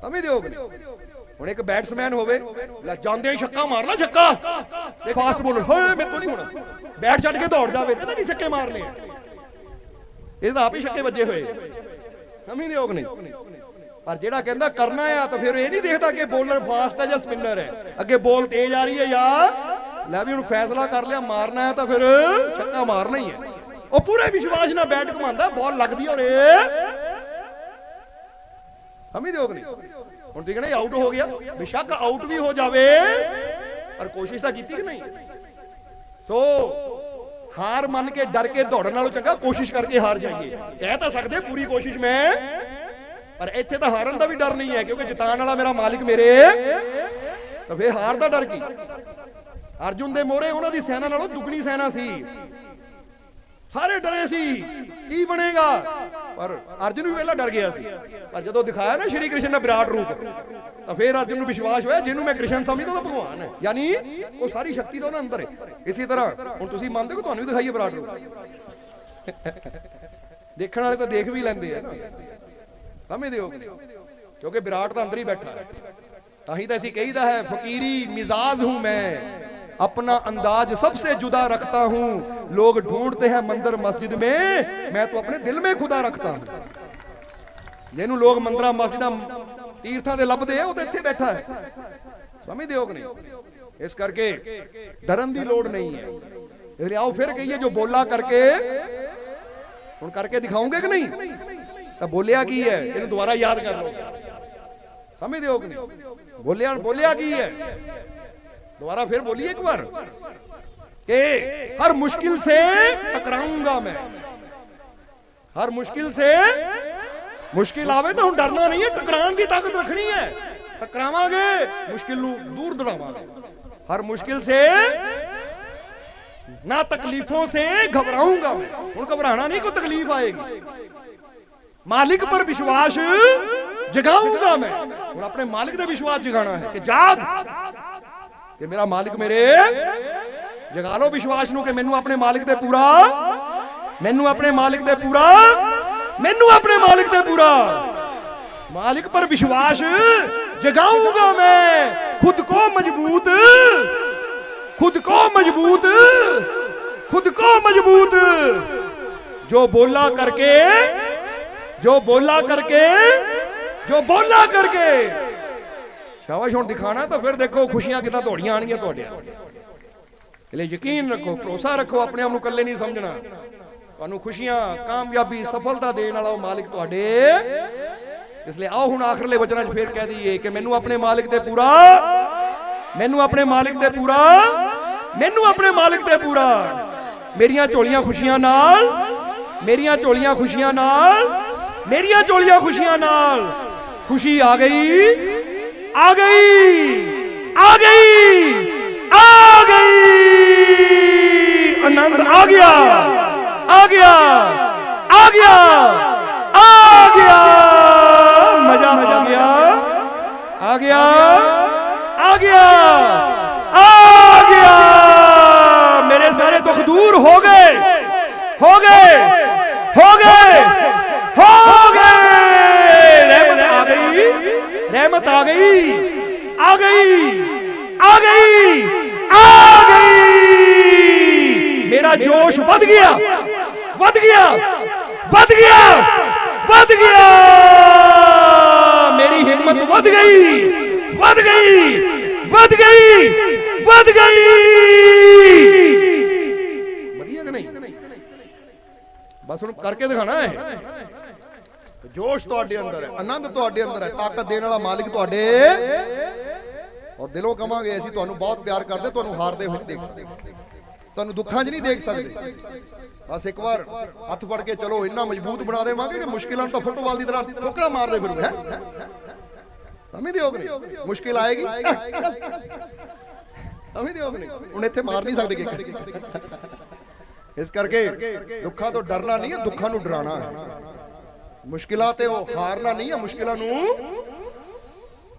ਸਮਝਦੇ ਹੋ ਹੁਣ ਇੱਕ ਬੈਟਸਮੈਨ ਹੋਵੇ, ਲੈ ਜਾਂਦੇ ਹੀ ਛੱਕਾ ਮਾਰਨਾ ਛੱਕਾ। ਫਾਸਟ ਬੋਲਰ ਹੋਏ, ਮੇਰੇ ਤੋਂ ਨਹੀਂ ਹੋਣਾ। ਬੈਟ ਛੱਡ ਕੇ ਦੌੜ ਜਾਵੇ ਤੇ ਨਾ ਨਹੀਂ ਛੱਕੇ ਮਾਰਨੇ। ਇਹ ਤਾਂ ਆਪ ਹੀ ਛੱਕੇ ਵੱਜੇ ਹੋਏ। ਸਮਝਦੇ ਹੋ ਕਿ ਨਹੀਂ ਪਰ ਜਿਹੜਾ ਕਹਿੰਦਾ ਕਰਨਾ ਆ, ਤਾਂ ਫਿਰ ਇਹ ਨਹੀਂ ਦੇਖਦਾ ਕਿ ਬੋਲਰ ਫਾਸਟ ਹੈ ਜਾਂ ਸਪਿਨਰ ਹੈ ਅੱਗੇ ਬੋਲ ਤੇਜ਼ ਆ ਰਹੀ ਹੈ ਯਾਰ ਲੈ ਵੀ ਹੁਣ ਫੈਸਲਾ ਕਰ ਲਿਆ, ਮਾਰਨਾ ਹੈ ਤਾਂ ਫਿਰ ਛੱਕਾ ਮਾਰਨਾ ਹੀ ਹੈ ਉਹ ਪੂਰੇ ਵਿਸ਼ਵਾਸ ਨਾਲ ਬੈਟ ਘੁਮਾਉਂਦਾ ਬਾਲ ਲੱਗਦੀ ਔਰ ਇਹ ਸਮਝਦੇ ਹੋ ਕਿ ਨਹੀਂ ਹੁਣ ਤੁਸੀਂ ਕਹਿੰਦੇ ਆਊਟ ਹੋ ਗਿਆ। ਬੇਸ਼ੱਕ ਆਊਟ ਵੀ ਹੋ ਜਾਵੇ। ਪਰ ਕੋਸ਼ਿਸ਼ ਤਾਂ ਕੀਤੀ ਕਿ ਨਹੀਂ? ਸੋ, ਹਾਰ ਮੰਨ ਕੇ ਡਰ ਕੇ ਦੌੜਨ ਨਾਲੋਂ ਚੰਗਾ ਕੋਸ਼ਿਸ਼ ਕਰਕੇ ਹਾਰ ਜਾਈਏ। ਕਹਿ ਤਾਂ ਸਕਦੇ ਪੂਰੀ ਕੋਸ਼ਿਸ਼ ਮੈਂ, ਪਰ ਇੱਥੇ ਤਾਂ ਹਾਰਨ ਦਾ ਵੀ ਡਰ ਨਹੀਂ ਹੈ, ਕਿਉਂਕਿ ਜਿਤਾਉਣ ਵਾਲਾ ਮੇਰਾ ਮਾਲਿਕ ਮੇਰੇ। ਤਾਂ ਫੇਰ ਹਾਰ ਦਾ ਡਰ ਕੀ? ਅਰਜੁਨ ਦੇ ਮੋਹਰੇ ਉਹਨਾਂ ਦੀ ਸੈਨਾ ਨਾਲੋਂ ਦੁੱਗਣੀ ਸੈਨਾ ਸੀ। ਸਾਰੇ ਡਰੇ ਸੀ। ਕੀ ਬਣੇਗਾ? ਪਰ ਅਰਜੁਨ ਵੀ ਪਹਿਲਾਂ ਡਰ ਗਿਆ ਸੀ। ਪਰ ਜਦੋਂ ਦਿਖਾਇਆ ਨਾ ਸ਼੍ਰੀ ਕ੍ਰਿਸ਼ਨ ਦਾ ਵਿਰਾਟ ਰੂਪ, ਤਾਂ ਫੇਰ ਅਰਜੁਨ ਨੂੰ ਵਿਸ਼ਵਾਸ ਹੋਇਆ, ਜਿਹਨੂੰ ਮੈਂ ਕ੍ਰਿਸ਼ਨ ਸਮਝਦਾ ਉਹ ਭਗਵਾਨ ਹੈ। ਯਾਨੀ ਉਹ ਸਾਰੀ ਸ਼ਕਤੀ ਤਾਂ ਉਹਨਾਂ ਅੰਦਰ ਹੈ। ਇਸੇ ਤਰ੍ਹਾਂ, ਹੁਣ ਤੁਸੀਂ ਮੰਨਦੇ ਹੋ ਤੁਹਾਨੂੰ ਵੀ ਦਿਖਾਈਏ ਵਿਰਾਟ ਰੂਪ? ਦੇਖਣ ਵਾਲੇ ਤਾਂ ਦੇਖ ਵੀ ਲੈਂਦੇ ਆ ਨਾ। ਸਮਝਦੇ ਹੋ? ਕਿਉਂਕਿ ਵਿਰਾਟ ਤਾਂ ਅੰਦਰ ਹੀ ਬੈਠਾ ਹੈ। ਤਾਂ ਹੀ ਤਾਂ ਅਸੀਂ ਕਹੀਦਾ ਹੈ, ਫਕੀਰੀ ਮਿਜ਼ਾਜ ਹੂੰ ਮੈਂ। अपना अंदाज सबसे जुदा रखता हूं लोग ढूंढते हैं मंदिर मस्जिद में मैं तो अपने दिल में खुदा रखता हूं ਜਿਹਨੂੰ ਲੋਕ ਮੰਦਰਾਂ ਮਸਜਿਦਾਂ ਤੀਰਥਾਂ ਦੇ ਲੱਭਦੇ ਆ ਉਹ ਤਾਂ ਇੱਥੇ ਬੈਠਾ ਹੈ ਸਮਝਦੇ ਹੋ ਕਿ ਨਹੀਂ ਇਸ ਕਰਕੇ ਡਰਨ ਦੀ ਲੋੜ ਨਹੀਂ ਹੈ ਇਸ ਲਈ ਆਓ ਫਿਰ ਕਹੀਏ ਜੋ ਬੋਲਾ ਕਰਕੇ ਹੁਣ ਕਰਕੇ ਦਿਖਾਉਂਗੇ ਕਿ ਨਹੀਂ ਤਾਂ ਬੋਲਿਆ ਕੀ ਹੈ ਇਹਨੂੰ ਦੁਬਾਰਾ ਯਾਦ ਕਰ ਲਓ ਸਮਝਦੇ ਹੋ ਕਿ ਨਹੀਂ ਬੋਲਿਆ ਬੋਲਿਆ ਕੀ ਹੈ दोबारा फिर बोलिए एक बार कि हर मुश्किल से टकराऊंगा मैं ਹਰ ਮੁਸ਼ਕਿਲ ਸੇ ਮੁਸ਼ਕਿਲ ਆਵੇ ਤਾਂ ਹੁਣ ਡਰਨਾ ਨਹੀਂ ਹੈ ਟਕਰਾਉਣ ਦੀ ਤਾਕਤ ਰੱਖਣੀ ਹੈ ਟਕਰਾਵਾਂਗੇ ਮੁਸ਼ਕਿਲ ਨੂੰ ਦੂਰ ਦੜਾਵਾਂਗੇ ਹਰ ਮੁਸ਼ਕਿਲ ਸੇ ਨਾ ਤਕਲੀਫੋं से घबराऊंगा मैं ਹੁਣ ਘਬਰਾਣਾ ਨਹੀਂ ਕੋਈ ਤਕਲੀਫ ਆਏਗੀ ਮਾਲਿਕ ਪਰ ਵਿਸ਼ਵਾਸ ਜਗਾਊਂਗਾ ਮੈਂ ਹੁਣ ਆਪਣੇ ਮਾਲਿਕ ਤੇ ਵਿਸ਼ਵਾਸ ਜਗਾਣਾ ਹੈ ਕਿ ਜਾਗ ਕਿ ਮੇਰਾ ਮਾਲਕ ਮੇਰੇ? ਜਗਾ ਲੋ ਵਿਸ਼ਵਾਸ ਨੂੰ ਕਿ ਮੈਨੂੰ ਆਪਣੇ ਮਾਲਕ ਤੇ ਪੂਰਾ। ਮੈਨੂੰ ਆਪਣੇ ਮਾਲਕ ਤੇ ਪੂਰਾ। ਮੈਨੂੰ ਆਪਣੇ ਮਾਲਕ ਤੇ ਪੂਰਾ। ਮਾਲਕ ਪਰ ਵਿਸ਼ਵਾਸ ਜਗਾਉਂਗਾ ਮੈਂ। ਖੁਦ ਕੋ ਮਜ਼ਬੂਤ। ਖੁਦ ਕੋ ਮਜ਼ਬੂਤ। ਖੁਦ ਕੋ ਮਜ਼ਬੂਤ। ਜੋ ਬੋਲਾ ਕਰਕੇ, ਜੋ ਬੋਲਾ ਕਰਕੇ, ਜੋ ਬੋਲਾ ਕਰਕੇ ਸ਼ਾਬਾਸ਼, ਹੁਣ ਦਿਖਾਣਾ ਤਾਂ ਫਿਰ ਦੇਖੋ ਖੁਸ਼ੀਆਂ ਕਿਦਾਂ ਦੌੜੀਆਂ ਆਣਗੀਆਂ ਤੁਹਾਡੇ। ਲਈ ਯਕੀਨ ਰੱਖੋ, ਭਰੋਸਾ ਰੱਖੋ, ਆਪਣੇ ਆਪ ਨੂੰ ਇਕੱਲੇ ਨਹੀਂ ਸਮਝਣਾ। ਤੁਹਾਨੂੰ ਖੁਸ਼ੀਆਂ, ਕਾਮਯਾਬੀ, ਸਫਲਤਾ ਦੇਣ ਵਾਲਾ ਉਹ ਮਾਲਿਕ ਤੁਹਾਡੇ। ਇਸ ਲਈ ਆਓ ਹੁਣ ਆਖਰਲੇ ਵਚਨਾਂ 'ਚ ਫੇਰ ਕਹਿ ਦਈਏ ਕਿ ਮੈਨੂੰ ਆਪਣੇ ਮਾਲਿਕ ਤੇ ਪੂਰਾ, ਮੈਨੂੰ ਆਪਣੇ ਮਾਲਿਕ ਤੇ ਪੂਰਾ, ਮੈਨੂੰ ਆਪਣੇ ਮਾਲਿਕ ਤੇ ਪੂਰਾ। ਮੇਰੀਆਂ ਝੋਲੀਆਂ ਖੁਸ਼ੀਆਂ ਨਾਲ, ਮੇਰੀਆਂ ਝੋਲੀਆਂ ਖੁਸ਼ੀਆਂ ਨਾਲ, ਮੇਰੀਆਂ ਝੋਲੀਆਂ ਖੁਸ਼ੀਆਂ ਨਾਲ। ਖੁਸ਼ੀ ਆ ਗਈ। ਆ ਗਈ ਆ ਗਈ ਆ ਗਈ ਆਨੰਦ ਆ ਗਿਆ ਆ ਗਿਆ ਆ ਗਿਆ ਆ ਗਿਆ ਮਜ਼ਾ ਆ ਗਿਆ ਆ ਗਿਆ ਆ ਗਿਆ ਆ ਗਿਆ ਮੇਰੇ ਸਾਰੇ ਦੁੱਖ ਦੂਰ ਹੋ ਗਏ ਹੋ ਗਏ ਹੋ ਗਏ ਹੋ ਗਏ ਰਹਿਮਤ ਆ ਗਈ ਰਹਿਮਤ ਆ ਗਈ ਆ ਗਈ ਆ ਗਈ ਆ ਗਈ। ਮੇਰਾ ਜੋਸ਼ ਵੱਧ ਗਿਆ ਵੱਧ ਗਿਆ ਵੱਧ ਗਿਆ ਵੱਧ ਗਿਆ। ਮੇਰੀ ਹਿੰਮਤ ਵੱਧ ਗਈ ਵੱਧ ਗਈ ਵੱਧ ਗਈ ਵੱਧ ਗਈ। ਵਧੀਆ ਕਿ ਨਹੀਂ? ਬਸ ਹੁਣ ਕਰਕੇ ਦਿਖਾਣਾ ਹੈ ਜੋਸ਼ ਤੁਹਾਡੇ ਅੰਦਰ ਹੈ, ਆਨੰਦ ਤੁਹਾਡੇ ਅੰਦਰ ਹੈ, ਤਾਕਤ ਦੇਣ ਵਾਲਾ ਮਾਲਿਕ ਤੁਹਾਡੇ। ਔਰ ਦਿਲੋਂ ਕਵਾਂਗੇ ਅਸੀਂ ਤੁਹਾਨੂੰ ਬਹੁਤ ਪਿਆਰ ਕਰਦੇ, ਤੁਹਾਨੂੰ ਹਾਰਦੇ ਹੋਏ ਦੇਖ ਸਕਦੇ ਤੁਹਾਨੂੰ ਦੁੱਖਾਂ 'ਚ ਨਹੀਂ ਦੇਖ ਸਕਦੇ। ਬਸ ਇੱਕ ਵਾਰ ਹੱਥ ਫੜ ਕੇ ਚਲੋ, ਇੰਨਾ ਮਜ਼ਬੂਤ ਬਣਾ ਦੇਵਾਂਗੇ ਕਿ ਮੁਸ਼ਕਿਲਾਂ ਨੂੰ ਫੁੱਟਬਾਲ ਦੀ ਤਰ੍ਹਾਂ ਠੋਕਰਾ ਮਾਰਦੇ ਫਿਰੂ, ਹੈ? ਸਮਝਦੇ ਹੋ ਕਿ ਮੁਸ਼ਕਿਲ ਆਏਗੀ? ਸਮਝਦੇ ਹੋ ਕਿ ਹੁਣ ਇੱਥੇ ਮਾਰ ਨਹੀਂ ਸਕਦੇ ਕਿ ਇਸ ਕਰਕੇ ਦੁੱਖਾਂ ਤੋਂ ਡਰਨਾ ਨਹੀਂ ਹੈ, ਦੁੱਖਾਂ ਨੂੰ ਡਰਾਣਾ ਹੈ। ਮੁਸ਼ਕਿਲਾਂ ਤੇ ਉਹ ਹਾਰਨਾ ਨਹੀਂ ਹੈ ਮੁਸ਼ਕਿਲਾਂ ਨੂੰ।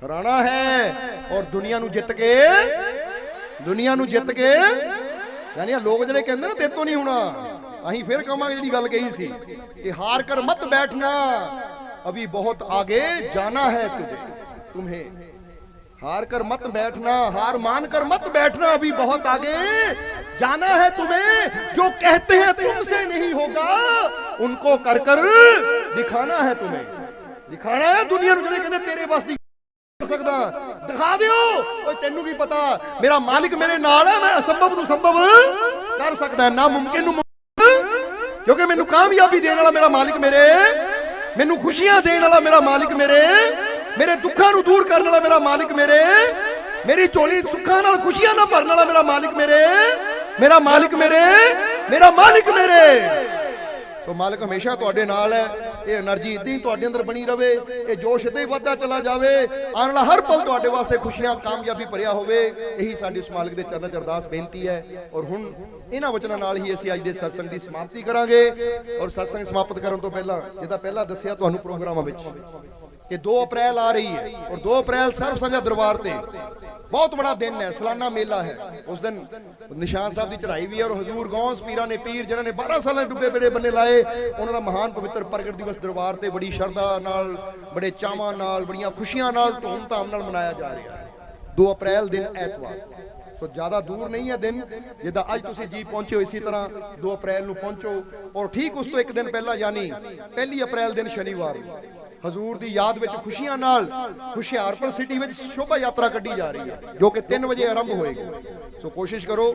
ਹਰਾਣਾ ਹੈ ਔਰ ਦੁਨੀਆ ਨੂੰ ਜਿੱਤ ਕੇ, ਦੁਨੀਆ ਨੂੰ ਜਿੱਤ ਕੇ, ਯਾਨੀ ਲੋਕ ਜਿਹੜੇ ਕਹਿੰਦੇ ਨਾ ਤੇਤੋਂ ਨਹੀਂ ਹੋਣਾ। ਅਸੀਂ ਫਿਰ ਕਹਾਂਗੇ ਜਿਹੜੀ ਗੱਲ ਕਹੀ ਸੀ ਕਿ ਹਾਰ ਕਰ ਮਤ ਬੈਠਣਾ। ਅਭੀ ਬਹੁਤ ਆਗੇ ਜਾਣਾ ਹੈ ਤੁਮੇ हार कर मत बैठना हार मान कर मत बैठना अभी बहुत आगे जाना है तुम्हें जो कहते हैं तुमसे नहीं होगा उनको कर कर दिखाना है तुम्हें दिखाना है दुनिया ਨੂੰ ਜਿਹੜੇ ਕਹਿੰਦੇ ਤੇਰੇ ਬਸ ਦੀ ਕਰ ਸਕਦਾ ਦਿਖਾ ਦਿਓ ਓਏ ਤੈਨੂੰ ਕੀ ਪਤਾ ਮੇਰਾ ਮਾਲਿਕ ਮੇਰੇ ਨਾਲ ਹੈ ਮੈਂ ਅਸੰਭਵ ਨੂੰ ਸੰਭਵ ਕਰ ਸਕਦਾ ਨਾ ਮੁਮਕਿਨ ਨੂੰ ਮੁਮਕਿਨ ਕਿਉਂਕਿ ਮੈਨੂੰ ਕਾਮਯਾਬੀ ਦੇਣ ਵਾਲਾ ਮੇਰਾ ਮਾਲਿਕ ਮੇਰੇ ਮੈਨੂੰ ਖੁਸ਼ੀਆਂ ਦੇਣ ਵਾਲਾ ਮੇਰਾ ਮਾਲਿਕ ਮੇਰੇ ਮੇਰੇ ਦੁੱਖਾਂ ਨੂੰ ਦੂਰ ਕਰਨ ਵਾਲਾ ਮੇਰਾ ਮਾਲਿਕ ਮੇਰੇ। ਮੇਰੀ ਝੋਲੀ ਸੁੱਖਾਂ ਨਾਲ, ਖੁਸ਼ੀਆਂ ਨਾਲ ਭਰਨ ਵਾਲਾ ਮੇਰਾ ਮਾਲਿਕ ਮੇਰੇ। ਮੇਰਾ ਮਾਲਿਕ ਮੇਰੇ, ਮੇਰਾ ਮਾਲਿਕ ਮੇਰੇ। ਸੋ ਮਾਲਕ ਹਮੇਸ਼ਾ ਤੁਹਾਡੇ ਨਾਲ ਹੈ। ਇਹ એનર્ਜੀ ਇਦਾਂ ਹੀ ਤੁਹਾਡੇ ਅੰਦਰ ਬਣੀ ਰਵੇ। ਇਹ ਜੋਸ਼ ਇਦਾਂ ਹੀ ਵੱਧਦਾ ਚਲਾ ਜਾਵੇ। ਆਉਣ ਵਾਲਾ ਹਰ ਪਲ ਤੁਹਾਡੇ ਵਾਸਤੇ ਖੁਸ਼ੀਆਂ, ਕਾਮਯਾਬੀ ਭਰਿਆ ਹੋਵੇ। ਇਹੀ ਸਾਡੀ ਉਸ ਮਾਲਕ ਦੇ ਚਰਨਾਂ 'ਚ ਅਰਦਾਸ, ਬੇਨਤੀ ਹੈ। ਔਰ ਹੁਣ ਇਹਨਾਂ ਵਚਨਾਂ ਨਾਲ ਹੀ ਅਸੀਂ ਅੱਜ ਦੇ satsang ਦੀ ਸਮਾਪਤੀ ਕਰਾਂਗੇ। ਔਰ satsang ਸਮਾਪਤ ਕਰਨ ਤੋਂ ਪਹਿਲਾਂ ਜਿਹਦਾ ਪਹਿਲਾਂ ਦੱਸਿਆ ਤੁਹਾਨੂੰ ਪ੍ਰੋਗਰਾਮਾਂ ਵਿੱਚ ਕਿ 2 ਅਪ੍ਰੈਲ ਆ ਰਹੀ ਹੈ ਔਰ 2 ਅਪ੍ਰੈਲ ਸਰਬ ਸਾਂਝਾ ਦਰਬਾਰ ਤੇ ਬਹੁਤ ਬੜਾ ਦਿਨ ਹੈ, ਸਾਲਾਨਾ ਮੇਲਾ ਹੈ। ਉਸ ਦਿਨ ਨਿਸ਼ਾਨ ਸਾਹਿਬ ਦੀ ਚੜ੍ਹਾਈ ਵੀ ਹੈ ਔਰ ਹਜ਼ੂਰ ਗੌਸ ਪੀਰਾਂ ਨੇ ਪੀਰ ਜਿਨ੍ਹਾਂ ਨੇ 12 ਸਾਲਾਂ ਦੇ ਡੁੱਬੇ ਬੇੜੇ ਬੰਨੇ ਲਾਏ, ਉਹਨਾਂ ਦਾ ਮਹਾਨ ਪਵਿੱਤਰ ਪ੍ਰਗਟ ਦਿਵਸ ਦਰਬਾਰ ਤੇ ਬੜੀ ਸ਼ਰਧਾ ਨਾਲ, ਬੜੇ ਚਾਵਾਂ ਨਾਲ, ਬੜੀਆਂ ਖੁਸ਼ੀਆਂ ਨਾਲ, ਧੂਮ-ਧਾਮ ਨਾਲ ਮਨਾਇਆ ਜਾ ਰਿਹਾ ਹੈ। 2 ਅਪ੍ਰੈਲ ਦਿਨ ਐਤਵਾਰ। ਸੋ ਜ਼ਿਆਦਾ ਦੂਰ ਨਹੀਂ ਹੈ ਦਿਨ, ਜਿੱਦਾਂ ਅੱਜ ਤੁਸੀਂ ਜੀ ਪਹੁੰਚੇ ਹੋ ਇਸੇ ਤਰ੍ਹਾਂ 2 ਅਪ੍ਰੈਲ ਨੂੰ ਪਹੁੰਚੋ ਔਰ ਠੀਕ ਉਸ ਤੋਂ ਇੱਕ ਦਿਨ ਪਹਿਲਾਂ, ਯਾਨੀ 1 ਅਪ੍ਰੈਲ ਦਿਨ ਸ਼ਨੀਵਾਰ ਨੂੰ। ਹਜ਼ੂਰ ਦੀ ਯਾਦ ਵਿੱਚ ਖੁਸ਼ੀਆਂ ਨਾਲ ਹੁਸ਼ਿਆਰਪੁਰ ਸਿਟੀ ਵਿੱਚ ਸ਼ੋਭਾ ਯਾਤਰਾ ਕੱਢੀ ਜਾ ਰਹੀ ਹੈ, ਜੋ ਕਿ 3 ਵਜੇ ਆਰੰਭ ਹੋਏਗੀ। ਸੋ ਕੋਸ਼ਿਸ਼ ਕਰੋ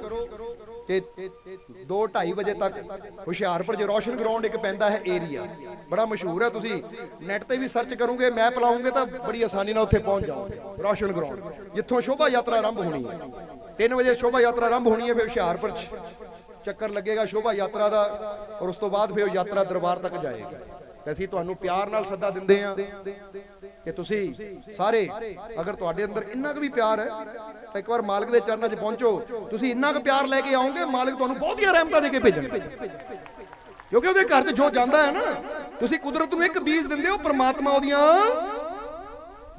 ਕਿ 2:30 ਵਜੇ ਤੱਕ ਹੁਸ਼ਿਆਰਪੁਰ 'ਚ ਰੋਸ਼ਨ ਗਰਾਊਂਡ ਇੱਕ ਪੈਂਦਾ ਹੈ ਏਰੀਆ ਬੜਾ ਮਸ਼ਹੂਰ ਹੈ, ਤੁਸੀਂ ਨੈਟ ਤੇ ਵੀ ਸਰਚ ਕਰੋਗੇ ਮੈਪ ਲਾਉਂਗੇ ਤਾਂ ਬੜੀ ਆਸਾਨੀ ਨਾਲ ਉੱਥੇ ਪਹੁੰਚ ਜਾਓਗੇ, ਰੋਸ਼ਨ ਗਰਾਊਂਡ ਜਿੱਥੋਂ ਸ਼ੋਭਾ ਯਾਤਰਾ ਆਰੰਭ ਹੋਣੀ ਹੈ। 3 ਵਜੇ ਸ਼ੋਭਾ ਯਾਤਰਾ ਆਰੰਭ ਹੋਣੀ ਹੈ, ਫਿਰ ਹੁਸ਼ਿਆਰਪੁਰ 'ਚ ਚੱਕਰ ਲੱਗੇਗਾ ਸ਼ੋਭਾ ਯਾਤਰਾ ਦਾ ਔਰ ਉਸ ਤੋਂ ਬਾਅਦ ਫਿਰ ਉਹ ਯਾਤਰਾ ਦਰਬਾਰ ਤੱਕ ਜਾਏਗਾ। ਤੇ ਅਸੀਂ ਤੁਹਾਨੂੰ ਪਿਆਰ ਨਾਲ ਸੱਦਾ ਦਿੰਦੇ ਹਾਂ ਕਿ ਤੁਸੀਂ ਸਾਰੇ, ਅਗਰ ਤੁਹਾਡੇ ਅੰਦਰ ਇੰਨਾ ਕੁ ਵੀ ਪਿਆਰ ਹੈ, ਤਾਂ ਇੱਕ ਵਾਰ ਮਾਲਕ ਦੇ ਚਰਨਾਂ 'ਚ ਪਹੁੰਚੋ। ਤੁਸੀਂ ਇੰਨਾ ਕੁ ਪਿਆਰ ਲੈ ਕੇ ਆਓਗੇ, ਮਾਲਕ ਤੁਹਾਨੂੰ ਬਹੁਤੀਆਂ ਰਹਿਮਤਾਂ ਦੇ ਕੇ ਭੇਜਣਗੇ। ਕਿਉਂਕਿ ਉਹਦੇ ਘਰ 'ਚ ਜੋ ਜਾਂਦਾ ਹੈ ਨਾ, ਤੁਸੀਂ ਕੁਦਰਤ ਨੂੰ ਇੱਕ ਬੀਜ ਦਿੰਦੇ ਹੋ, ਪ੍ਰਮਾਤਮਾ ਉਹਦੀਆਂ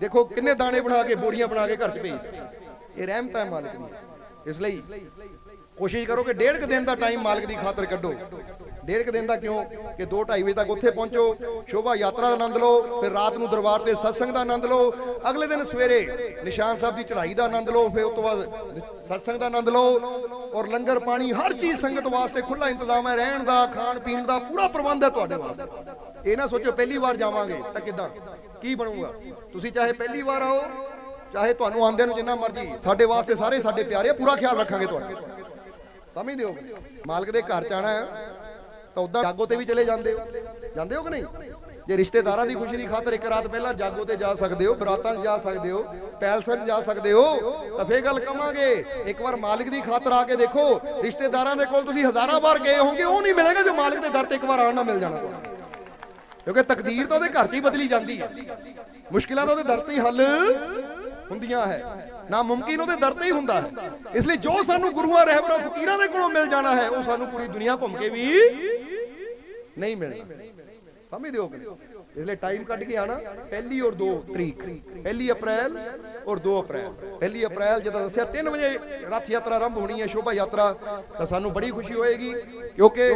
ਦੇਖੋ ਕਿੰਨੇ ਦਾਣੇ ਬਣਾ ਕੇ, ਬੋਰੀਆਂ ਬਣਾ ਕੇ ਘਰ 'ਚ ਭੇਜਦੇ ਇਹ ਰਹਿਮਤ ਹੈ ਮਾਲਕ ਦੀ ਇਸ ਲਈ ਕੋਸ਼ਿਸ਼ ਕਰੋ ਕਿ ਡੇਢ ਕੁ ਦਿਨ ਦਾ ਟਾਈਮ ਮਾਲਕ ਦੀ ਖਾਤਰ ਕੱਢੋ। ਡੇਢ ਕੁ ਦਿਨ ਦਾ ਕਿਉਂ? ਕਿ 2:30 ਵਜੇ ਤੱਕ ਉੱਥੇ ਪਹੁੰਚੋ, ਸ਼ੋਭਾ ਯਾਤਰਾ ਦਾ ਆਨੰਦ ਲਓ, ਫਿਰ ਰਾਤ ਨੂੰ ਦਰਬਾਰ ਤੇ ਸਤਸੰਗ ਦਾ ਆਨੰਦ ਲਓ, ਅਗਲੇ ਦਿਨ ਸਵੇਰੇ ਨਿਸ਼ਾਨ ਸਾਹਿਬ ਦੀ ਚੜ੍ਹਾਈ ਦਾ ਆਨੰਦ ਲਓ, ਫਿਰ ਉਸ ਤੋਂ ਬਾਅਦ ਸਤਸੰਗ ਦਾ ਆਨੰਦ ਲਓ ਔਰ ਲੰਗਰ ਪਾਣੀ, ਹਰ ਚੀਜ਼ ਸੰਗਤ ਵਾਸਤੇ ਖੁੱਲਾ ਇੰਤਜ਼ਾਮ ਹੈ, ਰਹਿਣ ਦਾ, ਖਾਣ ਪੀਣ ਦਾ, ਪੂਰਾ ਪ੍ਰਬੰਧ ਹੈ ਤੁਹਾਡੇ ਵਾਸਤੇ। ਇਹ ਨਾ ਸੋਚੋ ਪਹਿਲੀ ਵਾਰ ਜਾਵਾਂਗੇ, ਤਾਂ ਕਿਦਾਂ? ਕੀ ਬਣੂਗਾ? ਤੁਸੀਂ ਚਾਹੇ ਪਹਿਲੀ ਵਾਰ ਆਓ, ਚਾਹੇ ਤੁਹਾਨੂੰ ਆਂਦਿਆਂ ਨੂੰ ਜਿੰਨਾ ਮਰਜ਼ੀ, ਸਾਡੇ ਵਾਸਤੇ ਸਾਰੇ ਸਾਡੇ ਪਿਆਰੇ ਪੂਰਾ ਖਿਆਲ ਰੱਖਾਂਗੇ ਤੁਹਾਡਾ। ਸਮਝਦੇ ਹੋ? ਮਾਲਕ ਦੇ ਘਰ ਚ ਆਣਾ ਹੈ। ਤਾਂ ਉਦਾਂ ਜਾਗੋ ਤੇ ਵੀ ਚਲੇ ਜਾਂਦੇ ਹੋ। ਜਾਂਦੇ ਹੋ ਕਿ ਨਹੀਂ? ਜੇ ਰਿਸ਼ਤੇਦਾਰਾਂ ਦੀ ਖੁਸ਼ੀ ਦੀ ਖਾਤਰ ਇੱਕ ਰਾਤ ਪਹਿਲਾਂ ਜਾਗੋ ਤੇ ਜਾ ਸਕਦੇ ਹੋ, ਬਰਾਤਾਂ 'ਚ ਜਾ ਸਕਦੇ ਹੋ, ਪੈਲਸਾਂ 'ਚ ਜਾ ਸਕਦੇ ਹੋ, ਤਾਂ ਫੇਰ ਗੱਲ ਕਵਾਂਗੇ। ਇੱਕ ਵਾਰ ਮਾਲਕ ਦੀ ਖਾਤਰ ਆ ਕੇ ਦੇਖੋ, ਰਿਸ਼ਤੇਦਾਰਾਂ ਦੇ ਕੋਲ ਤੁਸੀਂ ਹਜ਼ਾਰਾਂ ਵਾਰ ਗਏ ਹੋਵੋਗੇ, ਉਹ ਨਹੀਂ ਮਿਲੇਗਾ ਜੋ ਮਾਲਕ ਦੇ ਦਰ ਤੇ ਇੱਕ ਵਾਰ ਆਉਣ ਨਾਲ ਮਿਲ ਜਾਣਾ। ਕਿਉਂਕਿ ਤਕਦੀਰ ਤਾਂ ਉਹਦੇ ਘਰ 'ਚ ਹੀ ਬਦਲੀ ਜਾਂਦੀ ਹੈ। ਮੁਸ਼ਕਿਲਾਂ ਤਾਂ ਉਹਦੇ ਦਰ ਤੇ ਹੀ ਹੱਲ ਹੁੰਦੀਆਂ ਹੈ। ਨਾ ਮੁਮਕਿਨ ਉਹਦੇ ਦਰ ਤੇ ਹੀ ਹੁੰਦਾ ਹੈ। ਇਸ ਲਈ ਜੋ ਸਾਨੂੰ ਗੁਰੂਆਂ, ਰਹਿਬਰਾਂ, ਫਕੀਰਾਂ ਦੇ ਕੋਲੋਂ ਮਿਲ ਜਾਣਾ ਹੈ, ਉਹ ਸਾਨੂੰ ਪੂਰੀ ਦੁਨੀਆ ਘੁੰਮ ਕੇ ਵੀ ਨਹੀਂ ਮਿਲਣਾ। ਸਮਝਦੇ ਹੋ ਕਿ ਇਸ ਲਈ ਟਾਈਮ ਕੱਢ ਕੇ ਆਣਾ ਪਹਿਲੀ ਔਰ 2 ਤਰੀਕ। ਪਹਿਲੀ ਅਪ੍ਰੈਲ ਔਰ 2 ਅਪ੍ਰੈਲ। ਪਹਿਲੀ ਅਪ੍ਰੈਲ ਜਦੋਂ ਦੱਸਿਆ 3 ਵਜੇ ਰਥ ਯਾਤਰਾ ਆਰੰਭ ਹੋਣੀ ਹੈ, ਸ਼ੋਭਾ ਯਾਤਰਾ, ਤਾਂ ਸਾਨੂੰ ਬੜੀ ਖੁਸ਼ੀ ਹੋਏਗੀ, ਕਿਉਂਕਿ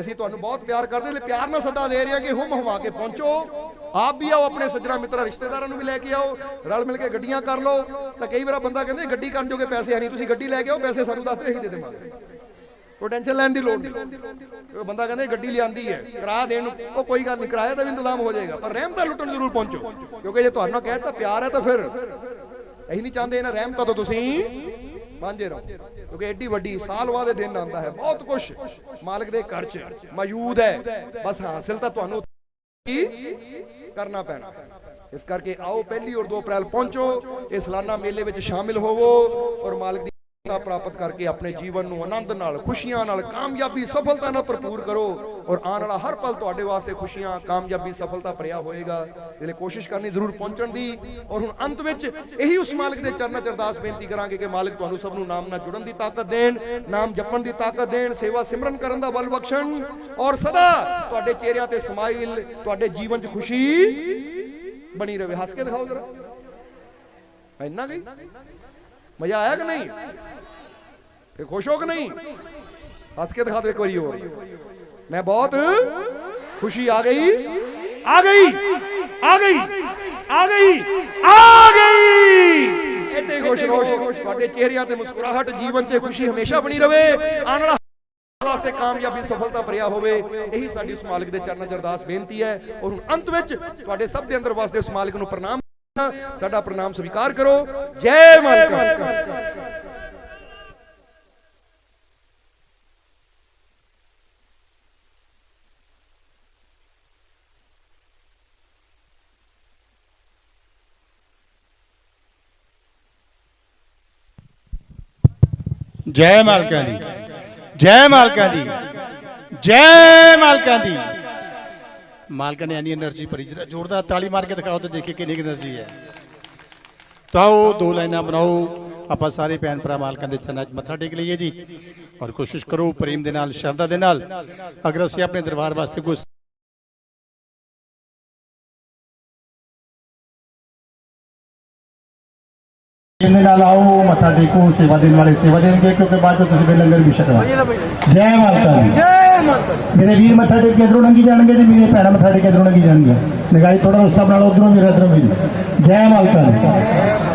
ਅਸੀਂ ਤੁਹਾਨੂੰ ਬਹੁਤ ਪਿਆਰ ਕਰਦੇ ਲਈ ਪਿਆਰ ਨਾਲ ਸੱਦਾ ਦੇ ਰਹੇ ਹਾਂ ਕਿ ਹੁਮ ਹਵਾ ਕੇ ਪਹੁੰਚੋ। ਆਪ ਵੀ ਆਓ, ਆਪਣੇ ਸੱਜਣਾ ਮਿੱਤਰਾਂ, ਰਿਸ਼ਤੇਦਾਰਾਂ ਨੂੰ ਵੀ ਲੈ ਕੇ ਆਓ, ਰਲ ਮਿਲ ਕੇ ਗੱਡੀਆਂ ਕਰ ਲਓ। ਤਾਂ ਕਈ ਵਾਰ ਬੰਦਾ ਕਹਿੰਦੇ ਗੱਡੀ ਕਰਨ ਜੋਗੇ ਪੈਸੇ ਹੈ ਨਹੀਂ, ਤੁਸੀਂ ਗੱਡੀ ਲੈ ਕੇ ਆਓ, ਪੈਸੇ ਸਾਨੂੰ ਦੱਸ ਦਿਓ, ਅਸੀਂ ਦੇ ਦੇਵਾਂਗੇ। ਕੋਈ ਟੈਨਸ਼ਨ ਲੈਣ ਦੀ ਲੋੜ ਨਹੀਂ। ਬੰਦਾ ਕਹਿੰਦਾ ਗੱਡੀ ਲਿਆਂਦੀ ਹੈ ਕਿਰਾਇਆ ਦੇਣ ਨੂੰ। ਉਹ ਕੋਈ ਗੱਲ ਨਹੀਂ, ਕਿਰਾਇਆ ਦਾ ਵੀ ਇੰਤਜ਼ਾਮ ਹੋ ਜਾਏਗਾ। ਪਰ ਰਹਿਮਤਾਂ ਲੁੱਟਣ ਜ਼ਰੂਰ ਪਹੁੰਚੋ। ਕਿਉਂਕਿ ਜੇ ਤੁਹਾਨੂੰ ਕਹਿਤਾ ਪਿਆਰ ਹੈ ਤਾਂ ਫਿਰ ਅਸੀਂ ਨਹੀਂ ਚਾਹੁੰਦੇ ਇਹਨਾਂ ਰਹਿਮਤਾਂ ਤੋਂ ਤੁਸੀਂ ਵਾਂਝੇ ਰਹੋ। ਕਿਉਂਕਿ ਐਡੀ ਵੱਡੀ ਸਾਲ ਬਾਅਦ ਇਹ ਦਿਨ ਆਉਂਦਾ ਹੈ, ਬਹੁਤ ਕੁਝ ਮਾਲਕ ਦੇ ਘਰ 'ਚ ਮੌਜੂਦ ਹੈ। ਬਸ ਹਾਸਿਲ ਤਾਂ ਤੁਹਾਨੂੰ ਕੀ ਕਰਨਾ ਪੈਣਾ। ਇਸ ਕਰਕੇ ਆਓ, ਪਹਿਲੀ ਔਰ 2 ਅਪ੍ਰੈਲ ਪਹੁੰਚੋ ਇਸ ਸਾਲਾਨਾ ਮੇਲੇ ਵਿੱਚ ਸ਼ਾਮਿਲ ਹੋਵੋ ਔਰ ਮਾਲਕ ਦੀ ਪ੍ਰਾਪਤ ਕਰਕੇ ਆਪਣੇ ਜੀਵਨ ਨੂੰ ਆਨੰਦ ਨਾਲ, ਖੁਸ਼ੀਆਂ ਨਾਲ, ਕਾਮਯਾਬੀ, ਸਫਲਤਾ ਨਾਲ ਭਰਪੂਰ ਕਰੋ ਔਰ ਆਉਣ ਵਾਲਾ ਹਰ ਪਲ ਤੁਹਾਡੇ ਵਾਸਤੇ ਖੁਸ਼ੀਆਂ, ਕਾਮਯਾਬੀ, ਸਫਲਤਾ ਭਰਿਆ ਹੋਏਗਾ। ਇਸ ਲਈ ਕੋਸ਼ਿਸ਼ ਕਰਨੀ ਜ਼ਰੂਰ ਪਹੁੰਚਣ ਦੀ ਔਰ ਹੁਣ ਅੰਤ ਵਿੱਚ ਇਹੀ ਉਸ ਮਾਲਕ ਦੇ ਚਰਨਾਂ 'ਚ ਅਰਦਾਸ ਬੇਨਤੀ ਕਰਾਂਗੇ ਕਿ ਮਾਲਕ ਤੁਹਾਨੂੰ ਸਭ ਨੂੰ ਨਾਮ ਨਾਲ ਜੁੜਨ ਦੀ ਤਾਕਤ ਦੇਣ, ਨਾਮ ਜਪਣ ਦੀ ਤਾਕਤ ਦੇਣ, ਸੇਵਾ ਸਿਮਰਨ ਕਰਨ ਦਾ ਬਲ ਬਖਸ਼ਣ ਔਰ ਸਦਾ ਤੁਹਾਡੇ ਚਿਹਰਿਆਂ ਤੇ ਸਮਾਈਲ, ਤੁਹਾਡੇ ਜੀਵਨ 'ਚ ਖੁਸ਼ੀ ਬਣੀ ਰਹੇ ਹੱਸ ਕੇ ਦਿਖਾਓ ਜਰਾ। ਇੰਨਾ ਗਈ ਮਜ਼ਾ ਆਇਆ ਕਿ ਨਹੀਂ? ਤੇ ਖੁਸ਼ ਹੋ ਕਿ ਨਹੀਂ? ਹੱਸ ਕੇ ਦਿਖਾ ਦਿਓ ਇੱਕ ਵਾਰੀ ਹੋਰ। ਮੈਂ ਬਹੁਤ ਖੁਸ਼ੀ ਆ ਗਈ। ਆ ਗਈ। ਆ ਗਈ। ਆ ਗਈ। ਆ ਗਈ। ਇੱਥੇ ਖੁਸ਼ ਰਹੋ। ਤੁਹਾਡੇ ਚਿਹਰਿਆਂ ਤੇ ਮੁਸਕਰਾਹਟ ਜੀਵਨ 'ਚ ਖੁਸ਼ੀ ਹਮੇਸ਼ਾ ਬਣੀ ਰਵੇ। ਆਉਣ ਵਾਲਾ ਵਾਸਤੇ ਕਾਮਯਾਬੀ ਸਫਲਤਾ ਭਰਿਆ ਹੋਵੇ। ਇਹੀ ਸਾਡੀ ਉਸ ਮਾਲਕ ਦੇ ਚਰਨਾਂ 'ਚ ਅਰਦਾਸ ਬੇਨਤੀ ਹੈ। ਔਰ ਹੁਣ ਅੰਤ ਵਿੱਚ ਤੁਹਾਡੇ ਸਭ ਦੇ ਅੰਦਰ ਵਾਸਤੇ ਉਸ ਮਾਲਕ ਨੂੰ ਪ੍ਰਣਾਮ ਸਾਡਾ ਪ੍ਰਣਾਮ ਸਵੀਕਾਰ ਕਰੋ। ਜੈ ਮਾਲਕਾ ਜੈ ਮਾਲਕਾਂ ਦੀ। ਜੈ ਮਾਲਕਾਂ ਦੀ। ਜੈ ਮਾਲਕਾਂ ਦੀ। मालकन यानी એનર્જી ભરી જોરદાર તાળી માર કે ਦਿਖਾਓ ਤੇ ਦੇਖીਏ ਕਿੰਨੀ એનર્ਜੀ ਹੈ। तो आओ दो लाइना ਆਪਾਂ ਸਾਰੇ ਭੈਣ ਭਰਾ ਮਾਲਕਾਂ ਦੇ ਚਰਨਾਂ 'ਚ ਮੱਥਾ ਟੇਕ ਲਈਏ ਜੀ। ਔਰ ਕੋਸ਼ਿਸ਼ ਕਰੋ ਪ੍ਰੇਮ ਦੇ ਨਾਲ, ਸ਼ਰਧਾ ਦੇ ਨਾਲ। ਅਗਰ ਅਸੀਂ ਆਪਣੇ ਦਰਬਾਰ ਵਾਸਤੇ ਕੋਈ ਦੇ ਨਾਲ ਆਓ ਮੱਥਾ ਟੇਕੋ ਸੇਵਾ ਦੇਣ ਵਾਲੇ ਸੇਵਾ ਦੇਣਗੇ ਕਿਉਂਕਿ ਬਾਅਦ ਚ ਤੁਸੀਂ ਲੰਗਰ ਵੀ ਛਕਣਾ। ਜੈ ਮਾਤਾ ਦੀ। ਜੈ ਮਾਤਾ ਮੇਰੇ ਵੀਰ ਮੱਥਾ ਟੇਕ ਕੇ ਇਧਰੋਂ ਲੰਗੀ ਜਾਣਗੇ ਜੀ ਮੇਰੇ ਭੈਣਾਂ ਮੱਥਾ ਟੇਕ ਕੇ ਇਧਰੋਂ ਲੰਗੀ ਜਾਣਗੇ ਨਿਗਾਹੀ ਥੋੜਾ ਰਸਤਾ ਬਣਾ ਲਓ ਉਧਰੋਂ ਮੇਰੇ ਇਧਰੋਂ ਵੀ ਜੈ ਮਾਤਾ ਦੀ।